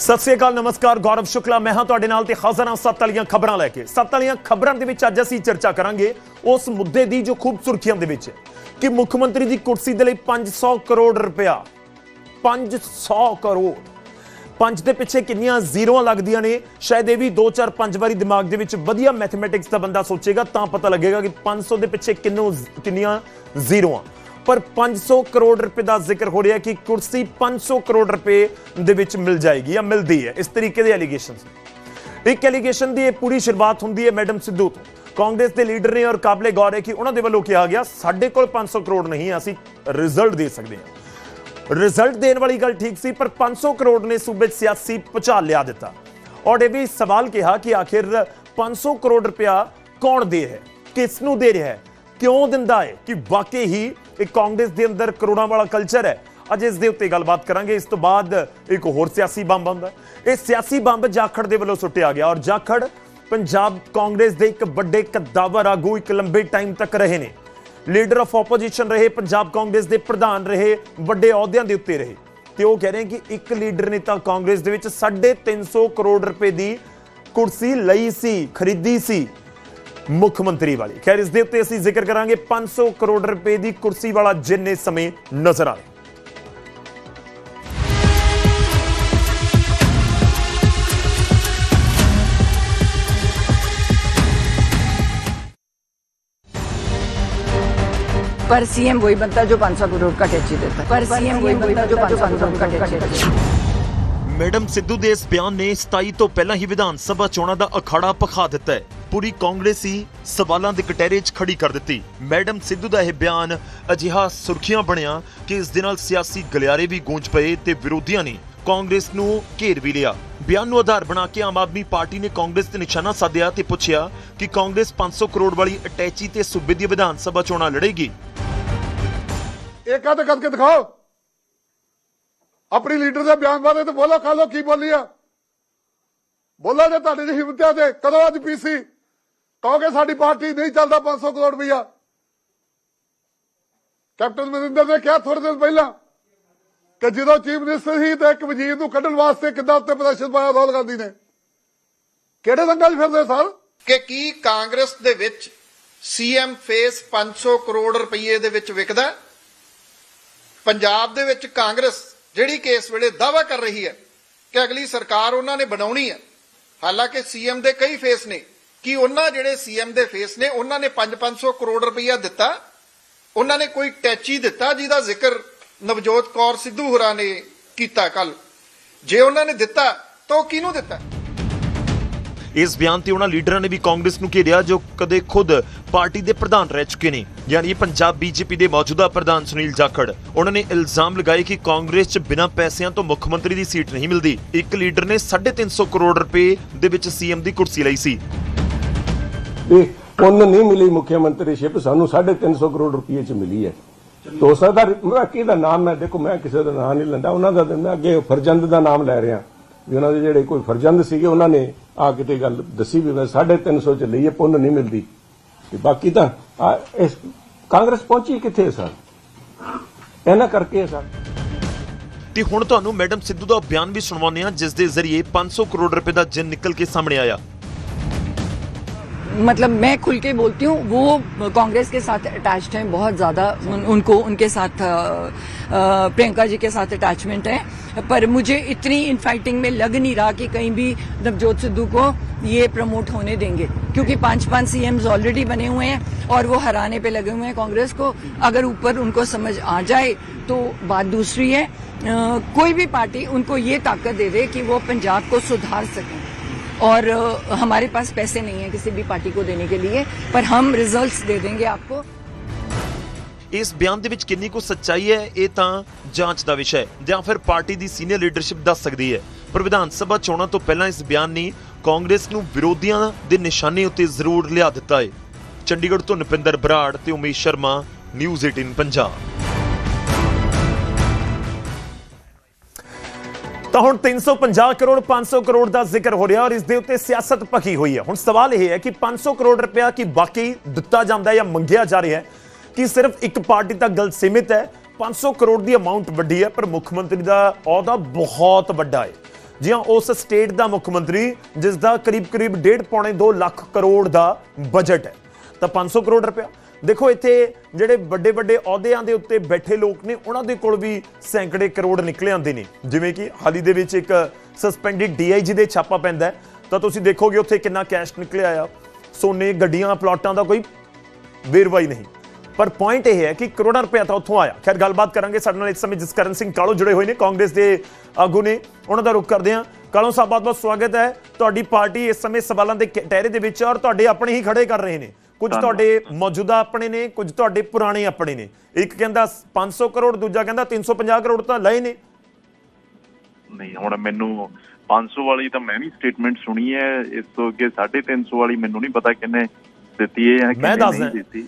ਸਤਿ ਸ੍ਰੀ ਅਕਾਲ, ਨਮਸਕਾਰ, ਗੌਰਵ ਸ਼ੁਕਲਾ। ਮੈਂ ਹਾਂ ਤੁਹਾਡੇ ਨਾਲ ਤੇ ਹਾਜ਼ਰ ਹਾਂ ਸੱਤ ਵਾਲੀਆਂ ਖਬਰਾਂ ਲੈ ਕੇ। ਸੱਤ ਵਾਲੀਆਂ ਖਬਰਾਂ ਦੇ ਵਿੱਚ ਅੱਜ ਅਸੀਂ ਚਰਚਾ ਕਰਾਂਗੇ ਉਸ ਮੁੱਦੇ ਦੀ ਜੋ ਖੂਬ ਸੁਰਖੀਆਂ ਦੇ ਵਿੱਚ। ਕਿ ਮੁੱਖ ਮੰਤਰੀ ਦੀ ਕੁਰਸੀ ਦੇ ਲਈ 500 ਕਰੋੜ ਰੁਪਇਆ। 500 ਕਰੋੜ। ਪੰਜ ਦੇ ਪਿੱਛੇ ਕਿੰਨੀਆਂ ਜ਼ੀਰੋਆਂ ਲੱਗਦੀਆਂ ਨੇ? ਸ਼ਾਇਦ ਇਹ ਵੀ 2 4 5 ਵਾਰੀ ਦਿਮਾਗ ਦੇ ਵਿੱਚ ਵਧੀਆ ਮੈਥਮੈਟਿਕਸ ਦਾ ਬੰਦਾ ਸੋਚੇਗਾ, ਤਾਂ ਪਤਾ ਲੱਗੇਗਾ ਕਿ 500 ਦੇ ਪਿੱਛੇ ਕਿੰਨੋ ਕਿੰਨੀਆਂ ਜ਼ੀਰੋਆਂ। ਪਰ 500 ਕਰੋੜ ਰੁਪਏ ਦਾ ਜ਼ਿਕਰ ਹੋ ਰਿਹਾ ਕਿ ਕੁਰਸੀ 500 ਕਰੋੜ ਰੁਪਏ ਦੇ ਵਿੱਚ ਮਿਲ ਜਾਏਗੀ ਜਾਂ ਮਿਲਦੀ ਹੈ। ਇਸ ਤਰੀਕੇ ਦੇ ਐਲੀਗੇਸ਼ਨਸ ਇੱਕ ਐਲੀਗੇਸ਼ਨ ਦੀ ਇਹ ਪੂਰੀ ਸ਼ੁਰੂਆਤ ਹੁੰਦੀ ਹੈ ਮੈਡਮ ਸਿੱਧੂ ਤੋਂ। ਕਾਂਗਰਸ ਦੇ ਲੀਡਰ ਨੇ ਔਰ ਕਾਬਲੇ ਗੌਰ ਹੈ ਕਿ ਉਹਨਾਂ ਦੇ ਵੱਲੋਂ ਕਿਹਾ ਗਿਆ, ਸਾਡੇ ਕੋਲ 500 ਕਰੋੜ ਨਹੀਂ ਅਸੀਂ ਰਿਜ਼ਲਟ ਦੇ ਸਕਦੇ ਹਾਂ। ਰਿਜ਼ਲਟ ਦੇਣ ਵਾਲੀ ਗੱਲ ਠੀਕ ਸੀ, ਪਰ 500 ਕਰੋੜ ਨੇ ਸੂਬੇ 'ਚ ਸਿਆਸੀ ਭੁਚਾਲ ਲਿਆ ਦਿੱਤਾ। ਔਰ ਇਹ ਵੀ ਸਵਾਲ ਕਿਹਾ ਕਿ ਆਖਿਰ 500 ਕਰੋੜ ਰੁਪਇਆ ਕੌਣ ਦੇ ਰਿਹਾ ਹੈ? ਕਿਸ ਨੂੰ ਦੇ ਰਿਹਾ ਕਿਉਂ ਦਿੰਦਾ ਹੈ ਕਿ ਵਾਕਈ ਹੀ ਇਹ ਕਾਂਗਰਸ ਦੇ ਅੰਦਰ ਕਰੋੜਾਂ ਵਾਲਾ ਕਲਚਰ ਹੈ। ਅੱਜ ਇਸ ਦੇ ਉੱਤੇ ਗੱਲਬਾਤ ਕਰਾਂਗੇ। ਇਸ ਤੋਂ ਬਾਅਦ ਇੱਕ ਹੋਰ ਸਿਆਸੀ ਬੰਬ ਆਉਂਦਾ ਇਹ ਸਿਆਸੀ ਬੰਬ ਜਾਖੜ ਦੇ ਵੱਲੋਂ ਸੁੱਟਿਆ ਗਿਆ ਔਰ ਜਾਖੜ ਪੰਜਾਬ ਕਾਂਗਰਸ ਦੇ ਇੱਕ ਵੱਡੇ ਕਦਾਵਰ ਆਗੂ ਇੱਕ ਲੰਬੇ ਟਾਈਮ ਤੱਕ ਰਹੇ ਨੇ। ਲੀਡਰ ਆਫ ਆਪੋਜੀਸ਼ਨ ਰਹੇ, ਪੰਜਾਬ ਕਾਂਗਰਸ ਦੇ ਪ੍ਰਧਾਨ ਰਹੇ, ਵੱਡੇ ਅਹੁਦਿਆਂ ਦੇ ਉੱਤੇ ਰਹੇ। ਤੇ ਉਹ ਕਹਿ ਰਹੇ ਕਿ ਇੱਕ ਲੀਡਰ ਨੇ ਤਾਂ ਕਾਂਗਰਸ ਦੇ ਵਿੱਚ 350 ਕਰੋੜ ਰੁਪਏ ਦੀ ਕੁਰਸੀ ਲਈ ਸੀ, ਖਰੀਦੀ ਸੀ। ਮੁੱਖ ਮੰਤਰੀ ਵਾਲੀ ਖੈਰ ਇਸ ਦੇ ਉੱਤੇ ਅਸੀਂ ਜ਼ਿਕਰ ਕਰਾਂਗੇ 500 ਕਰੋੜ ਰੁਪਏ ਦੀ ਕੁਰਸੀ ਵਾਲਾ ਜਿੰਨੇ ਸਮੇਂ ਨਜ਼ਰ ਆ ਰਿਹਾ पर सीएम वही बनता है जो 500 करोड़ का टैक्सी देता है पर सीएम वही बनता है जो 500 करोड़ का टैक्सी देता है ਮੈਡਮ ਸਿੱਧੂ ਦੇ ਇਸ ਬਿਆਨ ਨੇ 27 ਤੋਂ ਪਹਿਲਾਂ ਹੀ ਵਿਧਾਨ ਸਭਾ ਚੋਣਾਂ ਦਾ ਅਖਾੜਾ ਪਖਾ ਦਿੱਤਾ ਹੈ ਪੂਰੀ ਕਾਂਗਰਸ ਹੀ ਸਵਾਲਾਂ ਦੇ ਕਟਹਿਰੇ 'ਚ ਖੜੀ ਕਰ ਦਿੱਤੀ। ਮੈਡਮ ਸਿੱਧੂ ਦਾ ਇਹ ਬਿਆਨ ਅਜਿਹਾ ਸੁਰਖੀਆਂ ਬਣਿਆ ਕਿ ਇਸ ਦੇ ਨਾਲ ਸਿਆਸੀ ਗਲਿਆਰੇ ਵੀ ਗੂੰਜ ਪਏ ਤੇ ਵਿਰੋਧੀਆਂ ਨੇ ਕਾਂਗਰਸ ਨੂੰ ਘੇਰ ਵੀ ਲਿਆ। ਬਿਆਨ ਨੂੰ ਆਧਾਰ ਬਣਾ ਕੇ ਆਮ ਆਦਮੀ ਪਾਰਟੀ ਨੇ ਕਾਂਗਰਸ ਤੇ ਨਿਸ਼ਾਨਾ ਸਾਧਿਆ ਤੇ ਪੁੱਛਿਆ ਕਿ ਕਾਂਗਰਸ 500 ਕਰੋੜ ਵਾਲੀ ਅਟੈਚੀ ਤੇ ਸੂਬੇ ਦੀ ਵਿਧਾਨ ਸਭਾ ਚੋਣਾਂ ਲੜੇਗੀ। ਇੱਕ ਅੱਧ ਕਰਕੇ ਦਿਖਾਓ? ਆਪਣੀ ਲੀਡਰ ਦੇ ਬਿਆਨ ਬਾਰੇ ਤੇ ਬੋਲੋ ਖਾਲੋ ਕੀ ਬੋਲੀ ਆ? ਬੋਲੋ ਜੇ ਤੁਹਾਡੇ ਦੀ ਹਿੰਮਤ ਹੈ ਤੇ ਕਦੋਂ ਅੱਜ ਪੀਸੀ? ਕਹੋਗੇ ਸਾਡੀ ਪਾਰਟੀ ਨਹੀਂ ਚੱਲਦਾ 500 ਕਰੋੜ ਰੁਪਈਆ। ਕੈਪਟਨ ਮਨਿੰਦਰ ਨੇ ਕਿਹਾ ਥੋੜੇ ਦਿਨ ਪਹਿਲਾਂ ਕਿ ਜਦੋਂ ਚੀਫ ਮਿਨਿਸਟਰ ਸੀ ਤੇ ਇੱਕ ਵਜ਼ੀਰ ਨੂੰ ਕੱਢਣ ਵਾਸਤੇ ਕਿੱਦਾਂ ਉੱਤੇ ਪ੍ਰਦਰਸ਼ਨ ਪਾਇਆ ਰਾਹੁਲ ਗਾਂਧੀ ਨੇ। ਕਿਹੜੇ ਦੰਗਲ ਫਿਰਦੇ ਸਰ? ਕਿ ਕੀ ਕਾਂਗਰਸ ਦੇ ਵਿੱਚ ਸੀਐਮ ਫੇਸ 500 ਕਰੋੜ ਰੁਪਏ ਦੇ ਵਿੱਚ ਵਿਕਦਾ ਪੰਜਾਬ ਦੇ ਵਿੱਚ ਕਾਂਗਰਸ ਜਿਹੜੀ ਕਿ ਇਸ ਵੇਲੇ ਦਾਵਾ ਕਰ ਰਹੀ ਹੈ ਕਿ ਅਗਲੀ ਸਰਕਾਰ ਉਹਨਾਂ ਨੇ ਬਣਾਉਣੀ ਹੈ। ਹਾਲਾਂਕਿ ਸੀਐਮ ਦੇ ਕਈ ਫੇਸ ਨੇ। ਕਿ ਉਹਨਾਂ ਜਿਹੜੇ ਸੀਐਮ ਦੇ ਫੇਸ ਨੇ, ਉਹਨਾਂ ਨੇ 5-500 ਕਰੋੜ ਰੁਪਈਆ ਦਿੱਤਾ। ਉਹਨਾਂ ਨੇ ਕੋਈ ਟੈਚੀ ਦਿੱਤਾ ਜਿਹਦਾ ਜ਼ਿਕਰ ਨਵਜੋਤ ਕੌਰ ਸਿੱਧੂ ਹੋਰਾਂ ਨੇ ਕੀਤਾ ਕੱਲ ਜੇ ਉਹਨਾਂ ਨੇ ਦਿੱਤਾ, ਤਾਂ ਉਹ ਕਿਹਨੂੰ ਦਿੱਤਾ? ਇਸ ਬਿਆਨ ਤੇ ਉਹਨਾਂ ਲੀਡਰਾਂ ਨੇ ਵੀ ਕਾਂਗਰਸ ਨੂੰ ਘੇਰਿਆ, ਜੋ ਕਦੇ ਖੁਦ ਪਾਰਟੀ ਦੇ ਪ੍ਰਧਾਨ ਰਹਿ ਚੁੱਕੇ ਨੇ। ਯਾਨੀ ਪੰਜਾਬ ਬੀਜੇਪੀ ਦੇ ਮੌਜੂਦਾ ਪ੍ਰਧਾਨ ਸੁਨੀਲ ਜਾਖੜ। ਉਹਨਾਂ ਨੇ ਇਲਜ਼ਾਮ ਲਗਾਏ ਕਿ ਕਾਂਗਰਸ 'ਚ ਬਿਨਾਂ ਪੈਸਿਆਂ ਤੋਂ ਮੁੱਖ ਮੰਤਰੀ ਦੀ ਸੀਟ ਨਹੀਂ ਮਿਲਦੀ। ਇੱਕ ਲੀਡਰ ਨੇ 350 ਕਰੋੜ ਰੁਪਏ ਦੇ ਵਿੱਚ ਸੀਐਮ ਦੀ ਕੁਰਸੀ ਲਈ ਸੀ। ਵੀ ਉਹਨੂੰ ਨਹੀਂ ਮਿਲੀ ਮੁੱਖ ਮੰਤਰੀਸ਼ਿਪ ਸਾਨੂੰ 350 ਕਰੋੜ ਰੁਪਏ ਚ ਮਿਲੀ ਹੈ। ਤੋਂ ਸਕਦਾ ਮੈਂ ਕਿਹਦਾ ਨਾਮ ਮੈਂ ਦੇਖੋ ਮੈਂ ਕਿਸੇ ਦਾ ਨਾਮ ਨਹੀਂ ਲੈਂਦਾ ਉਹਨਾਂ ਦਾ ਮੈਂ ਅੱਗੇ ਫਰਜੰਦ ਦਾ ਨਾਮ ਲੈ ਰਿਹਾ। ਵੀ ਉਹਨਾਂ ਦੇ ਜਿਹੜੇ ਕੋਈ ਫਰਜੰਦ ਸੀਗੇ ਉਹਨਾਂ ਨੇ ਆ ਕਿਤੇ ਗੱਲ ਦੱਸੀ ਵੀ ਮੈਂ 350 ਚ ਲਈ ਹੈ ਪੁੰਨ ਨਹੀਂ ਮਿਲਦੀ। ਤੇ ਬਾਕੀ ਤਾਂ ਇਸ ਕਾਂਗਰਸ ਪਹੁੰਚੀ ਕਿੱਥੇ ਸਰ? ਇਹਨਾਂ ਕਰਕੇ ਸਰ। ਤੇ ਹੁਣ ਤੁਹਾਨੂੰ ਮੈਡਮ ਸਿੱਧੂ ਦਾ ਬਿਆਨ ਵੀ ਸੁਣਵਾਉਂਦੇ ਹਾਂ ਜਿਸ ਦੇ ਜ਼ਰੀਏ 500 ਕਰੋੜ ਰੁਪਏ ਦਾ ਜਿੰਨ ਨਿਕਲ ਕੇ ਸਾਹਮਣੇ ਆਇਆ। मतलब मैं खुल के बोलती हूँ वो कांग्रेस के साथ अटैच्ड हैं बहुत ज़्यादा उन, उनको उनके साथ प्रियंका जी के साथ अटैचमेंट है। पर मुझे इतनी इनफाइटिंग में लग नहीं रहा कि कहीं भी नवजोत सिद्धू को ये प्रमोट होने देंगे। क्योंकि पाँच पाँच सीएम्स ऑलरेडी बने हुए हैं और वो हराने पे लगे हुए हैं कांग्रेस को। अगर ऊपर उनको समझ आ जाए तो बात दूसरी है। अ, कोई भी पार्टी उनको ये ताकत दे दे कि वो पंजाब को सुधार सकें। और अ, हमारे पास पैसे नहीं है किसी भी पार्टी को देने के लिए पर हम रिजल्ट्स दे देंगे आपको ਇਸ ਬਿਆਨ ਦੇ ਵਿੱਚ ਕਿੰਨੀ ਕੁ ਸੱਚਾਈ ਹੈ ਇਹ ਤਾਂ ਜਾਂਚ ਦਾ ਵਿਸ਼ਾ ਹੈ ਜਾਂ ਫਿਰ ਪਾਰਟੀ ਦੀ ਸੀਨੀਅਰ ਲੀਡਰਸ਼ਿਪ ਦੱਸ ਸਕਦੀ ਹੈ ਪਰ ਵਿਧਾਨ ਸਭਾ ਚੋਣਾਂ ਤੋਂ ਪਹਿਲਾਂ ਇਸ ਬਿਆਨ ਨੇ ਕਾਂਗਰਸ ਨੂੰ ਵਿਰੋਧੀਆਂ ਦੇ ਨਿਸ਼ਾਨੇ ਉੱਤੇ ਜ਼ਰੂਰ ਲਿਆ ਦਿੱਤਾ ਹੈ ਚੰਡੀਗੜ੍ਹ ਤੋਂ ਨਪਿੰਦਰ ਬਰਾੜ ਤੇ ਉਮੇਸ਼ ਸ਼ਰਮਾ ਨਿਊਜ਼ 18 ਪੰਜਾਬ ਤਾਂ ਹੁਣ 350 ਕਰੋੜ 500 ਕਰੋੜ ਦਾ ਜ਼ਿਕਰ ਹੋ ਰਿਹਾ ਔਰ ਇਸ ਦੇ ਉੱਤੇ ਸਿਆਸਤ ਭਖੀ ਹੋਈ ਹੈ। ਹੁਣ ਸਵਾਲ ਇਹ ਹੈ ਕਿ 500 ਕਰੋੜ ਰੁਪਇਆ ਕੀ ਬਾਕੀ ਦਿੱਤਾ ਜਾਂਦਾ ਹੈ ਜਾਂ ਮੰਗਿਆ ਜਾ ਰਿਹਾ ਹੈ ਕਿ ਸਿਰਫ ਇੱਕ ਪਾਰਟੀ ਤੱਕ ਗੱਲ ਸੀਮਿਤ ਹੈ? 500 ਕਰੋੜ ਦੀ ਅਮਾਉਂਟ ਵੱਡੀ ਹੈ, ਪਰ ਮੁੱਖ ਮੰਤਰੀ ਦਾ ਅਹੁਦਾ ਬਹੁਤ ਵੱਡਾ ਹੈ। ਜੀ ਹਾਂ, ਉਸ ਸਟੇਟ ਦਾ ਮੁੱਖ ਮੰਤਰੀ, ਜਿਸ ਦਾ ਕਰੀਬ-ਕਰੀਬ 1.5 ਪੌਣੇ 2 ਲੱਖ ਕਰੋੜ ਦਾ ਬਜਟ ਹੈ। ਤਾਂ 500 ਕਰੋੜ ਰੁਪਇਆ ਦੇਖੋ, ਇੱਥੇ ਜਿਹੜੇ ਵੱਡੇ ਵੱਡੇ ਅਹੁਦਿਆਂ ਦੇ ਉੱਤੇ ਬੈਠੇ ਲੋਕ ਨੇ, ਉਹਨਾਂ ਦੇ ਕੋਲ ਵੀ ਸੈਂਕੜੇ ਕਰੋੜ ਨਿਕਲੇ ਆਉਂਦੇ ਨੇ। ਜਿਵੇਂ ਕਿ ਹਾਲ ਹੀ ਦੇ ਵਿੱਚ ਇੱਕ ਸਸਪੈਂਡਡ ਡੀਆਈਜੀ ਦੇ ਛਾਪਾ ਪੈਂਦਾ ਤਾਂ ਤੁਸੀਂ ਦੇਖੋਗੇ, ਉੱਥੇ ਕਿੰਨਾ ਕੈਸ਼ ਨਿਕਲਿਆ ਆ। ਸੋਨੇ ਗੱਡੀਆਂ, ਪਲਾਟਾਂ ਦਾ ਕੋਈ ਵੇਰਵਾ ਹੀ ਨਹੀਂ। ਪਰ ਪੁਆਇੰਟ ਇਹ ਹੈ ਕਿ ਕਰੋੜਾਂ ਰੁਪਏ ਤਾਂ ਉੱਥੋਂ ਆਇਆ। ਖੈਰ, ਗੱਲਬਾਤ ਕਰਾਂਗੇ ਸਾਡੇ ਨਾਲ ਇਸ ਸਮੇਂ ਜਸਕਰਨ ਸਿੰਘ ਕਾਲੋ ਜੁੜੇ ਹੋਏ ਨੇ, ਕਾਂਗਰਸ ਦੇ ਆਗੂ ਨੇ। ਉਹਨਾਂ ਦਾ ਰੁਖ ਕਰਦੇ ਹਾਂ। ਕਾਲੋ ਸਾਹਿਬ, ਬਹੁਤ ਬਹੁਤ ਸਵਾਗਤ ਹੈ। ਤੁਹਾਡੀ ਪਾਰਟੀ ਇਸ ਸਮੇਂ ਸਵਾਲਾਂ ਦੇ ਟਹਿਰੇ ਦੇ ਵਿੱਚ ਔਰ ਤੁਹਾਡੇ ਆਪਣੇ ਹੀ ਖੜੇ ਕਰ ਰਹੇ ਨੇ। ਕੁਝ ਤੁਹਾਡੇ ਮੌਜੂਦਾ ਆਪਣੇ ਨੇ ਕੁਝ ਤੁਹਾਡੇ ਪੁਰਾਣੇ ਆਪਣੇ ਨੇ। ਇੱਕ ਕਹਿੰਦਾ 500 ਕਰੋੜ ਦੂਜਾ ਕਹਿੰਦਾ 350 ਕਰੋੜ ਤਾਂ ਲਏ ਨੇ। ਨਹੀਂ ਹੁਣ ਮੈਨੂੰ 500 ਵਾਲੀ ਤਾਂ ਮੈਂ ਵੀ ਸਟੇਟਮੈਂਟ ਸੁਣੀ ਹੈ। ਇਸ ਤੋਂ ਅੱਗੇ 350 ਵਾਲੀ ਮੈਨੂੰ ਨਹੀਂ ਪਤਾ ਕਿੰਨੇ ਦਿੱਤੀ ਹੈ ਜਾਂ ਕਿੰਨੇ ਨਹੀਂ ਦਿੱਤੀ।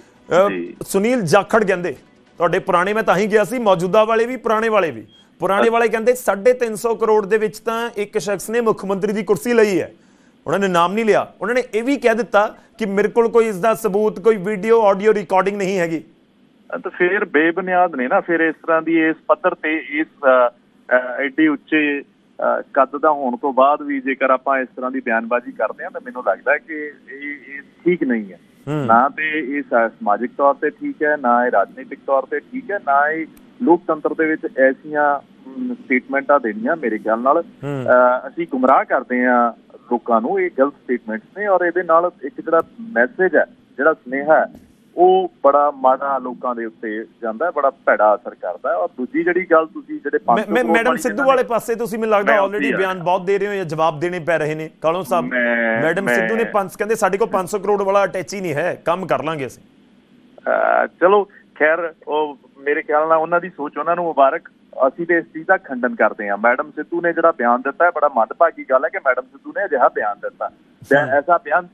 ਸੁਨੀਲ ਜਾਖੜ ਕਹਿੰਦੇ ਤੁਹਾਡੇ ਪੁਰਾਣੇ ਮੈਂ ਤਾਂ ਹੀ ਗਿਆ ਸੀ ਮੌਜੂਦਾ ਵਾਲੇ ਵੀ ਪੁਰਾਣੇ ਵਾਲੇ ਵੀ। ਪੁਰਾਣੇ ਵਾਲੇ ਕਹਿੰਦੇ 350 ਕਰੋੜ ਦੇ ਵਿੱਚ ਤਾਂ ਇੱਕ ਸ਼ਖਸ ਨੇ ਮੁੱਖ ਮੰਤਰੀ ਦੀ ਕੁਰਸੀ ਲਈ ਹੈ। ਉਹਨਾਂ ਨੇ ਨਾਮ ਨਹੀਂ ਲਿਆ। ਉਹਨਾਂ ਨੇ ਇਹ ਵੀ ਕਹਿ ਦਿੱਤਾ ਕਿ ਮੇਰੇ ਕੋਲ ਕੋਈ ਇਸ ਦਾ ਸਬੂਤ ਕੋਈ ਵੀਡੀਓ ਆਡੀਓ ਰਿਕਾਰਡਿੰਗ ਨਹੀਂ ਹੈਗੀ। ਤਾਂ ਫਿਰ ਬੇਬੁਨਿਆਦ ਨੇ ਨਾ ਫਿਰ ਇਸ ਤਰ੍ਹਾਂ ਦੀ ਇਸ ਪੱਧਰ ਤੇ ਇਸ ਐਡੀ ਉੱਚੇ ਕੱਦ ਦਾ ਹੋਣ ਤੋਂ ਬਾਅਦ ਵੀ ਜੇਕਰ ਆਪਾਂ ਇਸ ਤਰ੍ਹਾਂ ਦੀ ਬਿਆਨਬਾਜ਼ੀ ਕਰਦੇ ਹਾਂ ਤਾਂ ਮੈਨੂੰ ਲੱਗਦਾ ਕਿ ਇਹ ਇਹ ਠੀਕ ਨਹੀਂ ਹੈ। ਨਾ ਤੇ ਇਹ ਸਮਾਜਿਕ ਤੌਰ ਤੇ ਠੀਕ ਹੈ ਨਾ ਇਹ ਰਾਜਨੀਤਿਕ ਤੌਰ ਤੇ ਠੀਕ ਹੈ ਨਾ ਇਹ ਲੋਕਤੰਤਰ ਦੇ ਵਿੱਚ ਐਸੀਆਂ ਸਟੇਟਮੈਂਟਾਂ ਦੇਣੀਆਂ ਮੇਰੇ ਖਿਆਲ ਨਾਲ। ਅਸੀਂ ਗੁੰਮਰਾਹ ਕਰਦੇ ਹਾਂ ਲੋਕਾਂ ਨੂੰ ਇਹ ਗਲਤ ਸਟੇਟਮੈਂਟਸ ਨੇ ਔਰ ਇਹਦੇ ਨਾਲ ਇੱਕ ਜਿਹੜਾ ਮੈਸੇਜ ਹੈ ਜਿਹੜਾ ਸੁਨੇਹਾ ਉਹ ਬੜਾ ਮਾੜਾ ਲੋਕਾਂ ਦੇ ਉੱਤੇ ਜਾਂਦਾ ਹੈ ਬੜਾ ਭੈੜਾ ਅਸਰ ਕਰਦਾ ਹੈ। ਔਰ ਦੂਜੀ ਜਿਹੜੀ ਗੱਲ ਤੁਸੀਂ ਜਿਹੜੇ ਮੈਂ 500 ਮੈਂ ਮੈਡਮ ਸਿੱਧੂ ਵਾਲੇ ਪਾਸੇ ਤੁਸੀਂ ਮੈਨੂੰ ਲੱਗਦਾ ਆਲਰੇਡੀ ਬਿਆਨ ਬਹੁਤ ਦੇ ਰਹੇ ਹੋ ਜਾਂ ਜਵਾਬ ਦੇਣੇ ਪੈ ਰਹੇ ਨੇ। ਕਾਲੋਂ ਸਾਹਿਬ ਮੈਡਮ ਸਿੱਧੂ ਨੇ ਪੰਜ ਕਹਿੰਦੇ ਸਾਡੇ ਕੋਲ 500 ਕਰੋੜ ਵਾਲਾ ਅਟੈਚ ਹੀ ਨਹੀਂ ਹੈ ਕੰਮ ਕਰ ਲਾਂਗੇ ਅਸੀਂ। ਚਲੋ ਖੈਰ ਉਹ ਮੇਰੇ ਖਿਆਲ ਨਾਲ ਉਹਨਾਂ ਦੀ ਸੋਚ ਉਹਨਾਂ ਨੂੰ ਮੁਬਾਰਕ। ਅਸੀਂ ਤੇ ਇਸ ਚੀਜ਼ ਦਾ ਖੰਡਨ ਕਰਦੇ ਹਾਂ। ਮੈਡਮ ਸਿੱਧੂ ਨੇ ਜਿਹੜਾ ਬਿਆਨ ਦਿੱਤਾ ਹੈ ਬੜਾ ਮੰਦਭਾਗੀ ਗੱਲ ਹੈ ਕਿ ਮੈਡਮ ਸਿੱਧੂ ਨੇ ਅਜਿਹਾ ਬਿਆਨ ਦਿੱਤਾ। ਤੇ ਐਸਾ ਬਿਆਨ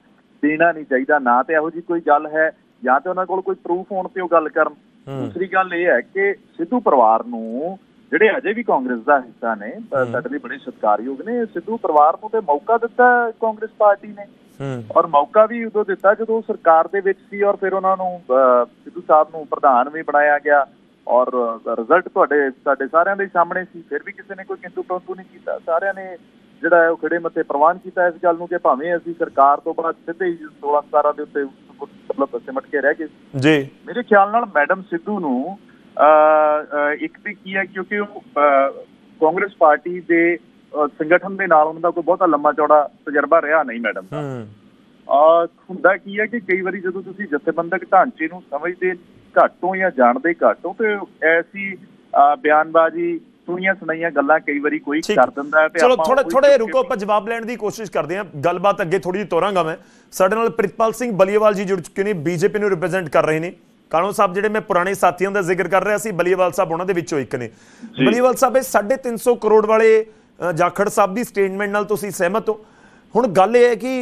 ਦੇਣਾ ਨਹੀਂ ਚਾਹੀਦਾ ਨਾ ਤੇ ਇਹੋ ਜੀ ਕੋਈ ਗੱਲ ਹੈ ਜਾਂ ਤੇ ਉਹਨਾਂ ਕੋਲ ਕੋਈ ਪ੍ਰੂਫ ਹੋਣ ਤੇ ਉਹ ਗੱਲ ਕਰਨ। ਦੂਸਰੀ ਗੱਲ ਇਹ ਹੈ ਕਿ ਸਿੱਧੂ ਪਰਿਵਾਰ ਨੂੰ ਜਿਹੜੇ ਅਜੇ ਵੀ ਕਾਂਗਰਸ ਦਾ ਹਿੱਸਾ ਨੇ ਸਾਡੇ ਲਈ ਬੜੇ ਸਤਿਕਾਰਯੋਗ ਨੇ ਸਿੱਧੂ ਪਰਿਵਾਰ ਨੂੰ ਤੇ ਮੌਕਾ ਦਿੱਤਾ ਕਾਂਗਰਸ ਪਾਰਟੀ ਨੇ। ਔਰ ਮੌਕਾ ਵੀ ਉਦੋਂ ਦਿੱਤਾ ਜਦੋਂ ਸਰਕਾਰ ਦੇ ਵਿੱਚ ਸੀ ਔਰ ਫਿਰ ਉਹਨਾਂ ਨੂੰ ਸਿੱਧੂ ਸਾਹਿਬ ਨੂੰ ਪ੍ਰਧਾਨ ਵੀ ਬਣਾਇਆ ਗਿਆ। ਔਰ ਰਿਜ਼ਲਟ ਤੁਹਾਡੇ ਸਾਡੇ ਸਾਰਿਆਂ ਦੇ ਸਾਹਮਣੇ ਸੀ ਫਿਰ ਵੀ ਕਿਸੇ ਨੇ ਕੋਈ ਕਿੰਤੂ ਪਰੰਤੂ ਨਹੀਂ ਕੀਤਾ। ਸਾਰਿਆਂ ਨੇ ਜਿਹੜਾ ਹੈ ਉਹ ਖੜੇ ਮੱਥੇ ਪ੍ਰਵਾਨ ਕੀਤਾ ਇਸ ਗੱਲ ਨੂੰ ਕਿ ਭਾਵੇਂ ਅਸੀਂ ਸਰਕਾਰ ਤੋਂ ਬਾਅਦ ਸਿੱਧੇ ਹੀ 16 17 ਦੇ ਉੱਤੇ ਮਤਲਬ ਸਿਮਟ ਕੇ ਰਹਿ ਗਏ ਜੀ। ਮੇਰੇ ਖਿਆਲ ਨਾਲ ਮੈਡਮ ਸਿੱਧੂ ਨੂੰ ਇੱਕ ਤੇ ਕੀ ਹੈ ਕਿਉਂਕਿ ਉਹ ਕਾਂਗਰਸ ਪਾਰਟੀ ਦੇ ਸੰਗਠਨ ਦੇ ਨਾਲ ਉਹਨਾਂ ਦਾ ਕੋਈ ਬਹੁਤਾ ਲੰਮਾ ਚੌੜਾ ਤਜਰਬਾ ਰਿਹਾ ਨਹੀਂ ਮੈਡਮ ਦਾ। ਆ ਹੁੰਦਾ ਕੀ ਹੈ ਕਿ ਕਈ ਵਾਰੀ ਜਦੋਂ ਤੁਸੀਂ ਜਥੇਬੰਦਕ ਢਾਂਚੇ ਨੂੰ ਸਮਝਦੇ ਘੱਟੋ ਜਾਂ ਜਾਣਦੇ ਘੱਟੋ ਤੇ ਐਸੀ ਬਿਆਨਬਾਜ਼ੀ ਸੁਣੀਆਂ ਸੁਣਾਈਆਂ ਗੱਲਾਂ ਕਈ ਵਾਰੀ ਕੋਈ ਕਰ ਦਿੰਦਾ ਤੇ ਚਲੋ ਥੋੜੇ ਥੋੜੇ ਰੁਕੋ ਆਪਾਂ ਜਵਾਬ ਲੈਣ ਦੀ ਕੋਸ਼ਿਸ਼ ਕਰਦੇ ਹਾਂ। ਗੱਲਬਾਤ ਅੱਗੇ ਥੋੜੀ ਜਿਹੀ ਤੋਰਾਂਗਾ ਮੈਂ। ਸਾਡੇ ਨਾਲ ਪ੍ਰਿਤਪਾਲ ਸਿੰਘ ਬਲੀਏਵਾਲ ਜੀ ਜੁੜ ਚੁੱਕੇ ਨੇ ਬੀਜੇਪੀ ਨੂੰ ਰਿਪਰੈਜ਼ੈਂਟ ਕਰ ਰਹੇ ਨੇ। ਕਾਣੋ ਸਾਹਿਬ ਜਿਹੜੇ ਮੈਂ ਪੁਰਾਣੇ ਸਾਥੀਆਂ ਦਾ ਜ਼ਿਕਰ ਕਰ ਰਿਹਾ ਸੀ ਬਲੀਏਵਾਲ ਸਾਹਿਬ ਉਹਨਾਂ ਦੇ ਵਿੱਚੋਂ ਇੱਕ ਨੇ। ਬਲੀਏਵਾਲ ਸਾਹਿਬ ਇਹ 350 ਕਰੋੜ ਵਾਲੇ ਜਾਖੜ ਸਾਹਿਬ ਦੀ ਸਟੇਟਮੈਂਟ ਨਾਲ ਤੁਸੀਂ ਸਹਿਮਤ ਹੋ। ਹੁਣ ਗੱਲ ਇਹ ਹੈ ਕਿ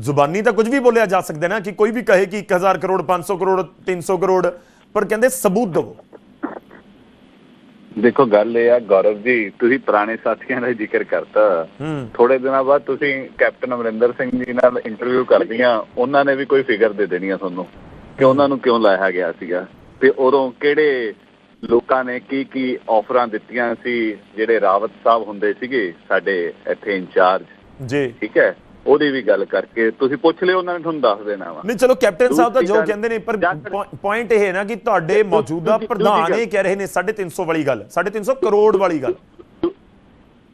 ਜ਼ੁਬਾਨੀ ਤਾਂ ਕੁਝ ਵੀ ਬੋਲਿਆ ਜਾ ਸਕਦਾ ਨਾ ਕਿ ਕੋਈ ਵੀ ਕਹੇ ਕਿ 1000 ਕਰੋੜ 500 ਕਰੋੜ 300 ਕਰੋੜ ਪਰ ਕਹਿੰਦੇ ਸਬੂਤ ਦਿਓ। ਦੇਖੋ ਗੱਲ ਇਹ ਆ ਗੌਰਵ ਜੀ ਤੁਸੀਂ ਪੁਰਾਣੇ ਸਾਥੀਆਂ ਦਾ ਜ਼ਿਕਰ ਕਰਤਾ। ਥੋੜੇ ਦਿਨਾਂ ਬਾਅਦ ਤੁਸੀਂ ਕੈਪਟਨ ਅਮਰਿੰਦਰ ਸਿੰਘ ਜੀ ਨਾਲ ਇੰਟਰਵਿਊ ਕਰਦੀਆਂ ਉਹਨਾਂ ਨੇ ਵੀ ਕੋਈ ਫਿਗਰ ਦੇ ਦੇਣੀ ਆ ਤੁਹਾਨੂੰ ਕਿ ਉਹਨਾਂ ਨੂੰ ਕਿਉਂ ਲਾਇਆ ਗਿਆ ਸੀਗਾ ਤੇ ਉਦੋਂ ਕਿਹੜੇ ਲੋਕਾਂ ਨੇ ਕੀ ਕੀ ਆਫਰਾਂ ਦਿੱਤੀਆਂ ਸੀ ਜਿਹੜੇ ਰਾਵਤ ਸਾਹਿਬ ਹੁੰਦੇ ਸੀਗੇ ਸਾਡੇ ਇੱਥੇ ਇੰਚਾਰਜ ਜੀ। ਠੀਕ ਹੈ। ਉਹਦੀ ਵੀ ਗੱਲ ਕਰਕੇ ਤੁਸੀਂ ਪੁੱਛ ਲਿਓ ਉਹਨਾਂ ਨੇ ਤੁਹਾਨੂੰ ਦੱਸ ਦੇਣਾ ਵਾ। ਨਹੀਂ ਚਲੋ ਕੈਪਟਨ ਸਾਹਿਬ ਤਾਂ ਜੋ ਕਹਿੰਦੇ ਨੇ ਪਰ ਪੁਆਇੰਟ ਇਹ ਹੈ ਨਾ ਕਿ ਤੁਹਾਡੇ ਮੌਜੂਦਾ ਪ੍ਰਧਾਨ ਇਹ ਕਹਿ ਰਹੇ ਨੇ 350 ਵਾਲੀ ਗੱਲ 350 ਕਰੋੜ ਵਾਲੀ ਗੱਲ।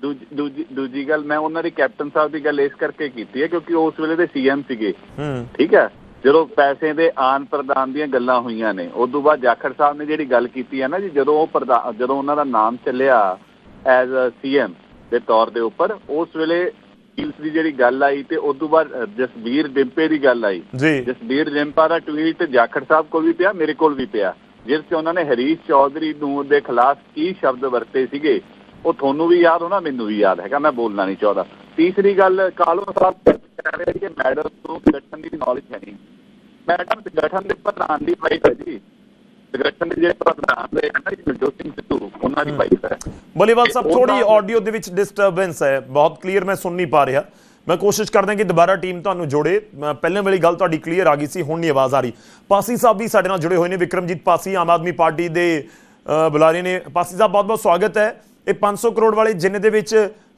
ਦੂਜੀ ਦੂਜੀ ਗੱਲ ਮੈਂ ਉਹਨਾਂ ਦੀ ਕੈਪਟਨ ਸਾਹਿਬ ਦੀ ਗੱਲ ਇਸ ਕਰਕੇ ਕੀਤੀ ਹੈ ਕਿਉਂਕਿ ਉਸ ਵੇਲੇ ਦੇ ਸੀਐਮ ਸੀਗੇ। ਠੀਕ ਹੈ? ਜਦੋਂ ਪੈਸੇ ਦੇ ਆਨ ਪ੍ਰਦਾਨ ਦੀਆਂ ਗੱਲਾਂ ਹੋਈਆਂ ਨੇ ਉਸ ਤੋਂ ਬਾਅਦ ਜਾਖੜ ਸਾਹਿਬ ਨੇ ਜਿਹੜੀ ਗੱਲ ਕੀਤੀ ਹੈ ਨਾ ਜੀ ਜਦੋਂ ਉਹ ਜਦੋਂ ਉਹਨਾਂ ਦਾ ਨਾਮ ਚੱਲਿਆ ਐਜ਼ ਅ ਸੀਐਮ ਦੇ ਤੌਰ ਦੇ ਉੱਪਰ ਉਸ ਵੇਲੇ ਹੀਲਸ ਦੀ ਜਿਹੜੀ ਗੱਲ ਆਈ ਤੇ ਉਸ ਤੋਂ ਬਾਅਦ ਜਸਬੀਰ ਡਿੰਪੇ ਦੀ ਗੱਲ ਆਈ। ਜਸਬੀਰ ਡਿੰਪਾ ਦਾ ਟਵੀਟ ਜਾਖੜ ਸਾਹਿਬ ਕੋਲ ਵੀ ਪਿਆ ਮੇਰੇ ਕੋਲ ਵੀ ਪਿਆ। ਜਿਸ 'ਚ ਉਹਨਾਂ ਨੇ ਹਰੀਸ਼ ਚੌਧਰੀ ਨੂੰ ਦੇ ਖਿਲਾਫ ਕੀ ਸ਼ਬਦ ਵਰਤੇ ਸੀਗੇ ਉਹ ਤੁਹਾਨੂੰ ਵੀ ਯਾਦ ਹੋਣਾ ਮੈਨੂੰ ਵੀ ਯਾਦ ਹੈਗਾ ਮੈਂ ਬੋਲਣਾ ਨਹੀਂ ਚਾਹਦਾ। ਤੀਸਰੀ ਗੱਲ ਕਾਲੋ ਸਾਹਿਬ ਕਹਿ ਰਹੇ ਕਿ ਮੈਡਮ ਨੂੰ ਸੰਗਠਨ ਦੀ ਨੌਲੇਜ ਹੈ ਨਹੀਂ। ਮੈਡਮ ਸੰਗਠਨ ਦੇ ਪ੍ਰਧਾਨ ਦੀ ਵਾਈਫ ਹੈ ਜੀ। ਸੰਗਠਨ ਦੇ ਜਿਹੜੇ ਪ੍ਰਧਾਨ ਨਾ ਜੀ ਮਨਜੋਤ ਸਿੰਘ ਸਿੱਧੂ ਉਹਨਾਂ ਦੀ ਵਾਈਫ ਹੈ। ਬਲੀਵਾਲ ਸਾਹਿਬ ਥੋੜੀ ਆਡੀਓ ਦੇ ਵਿੱਚ ਡਿਸਟਰਬੈਂਸ ਹੈ। ਬਹੁਤ ਕਲੀਅਰ ਮੈਂ ਸੁਣ ਨਹੀਂ ਪਾ ਰਿਹਾ। ਮੈਂ ਕੋਸ਼ਿਸ਼ ਕਰਦਾ ਕਿ ਦੁਬਾਰਾ ਟੀਮ ਤੁਹਾਨੂੰ ਜੋੜੇ। ਪਹਿਲਾਂ ਵਾਲੀ ਗੱਲ ਤੁਹਾਡੀ ਕਲੀਅਰ ਆ ਗਈ ਸੀ ਹੁਣ ਨਹੀਂ ਆਵਾਜ਼ ਆ ਰਹੀ। ਪਾਸੀ ਸਾਹਿਬ ਵੀ ਸਾਡੇ ਨਾਲ ਜੁੜੇ ਹੋਏ ਨੇ ਵਿਕਰਮਜੀਤ ਪਾਸੀ ਆਮ ਆਦਮੀ ਪਾਰਟੀ ਦੇ ਬੁਲਾਰੇ ਨੇ। ਪਾਸੀ ਸਾਹਿਬ ਬਹੁਤ ਬਹੁਤ ਸਵਾਗਤ ਹੈ। ਇਹ 500 ਕਰੋੜ ਵਾਲੇ ਜਿੰਨੇ ਦੇ ਵਿੱਚ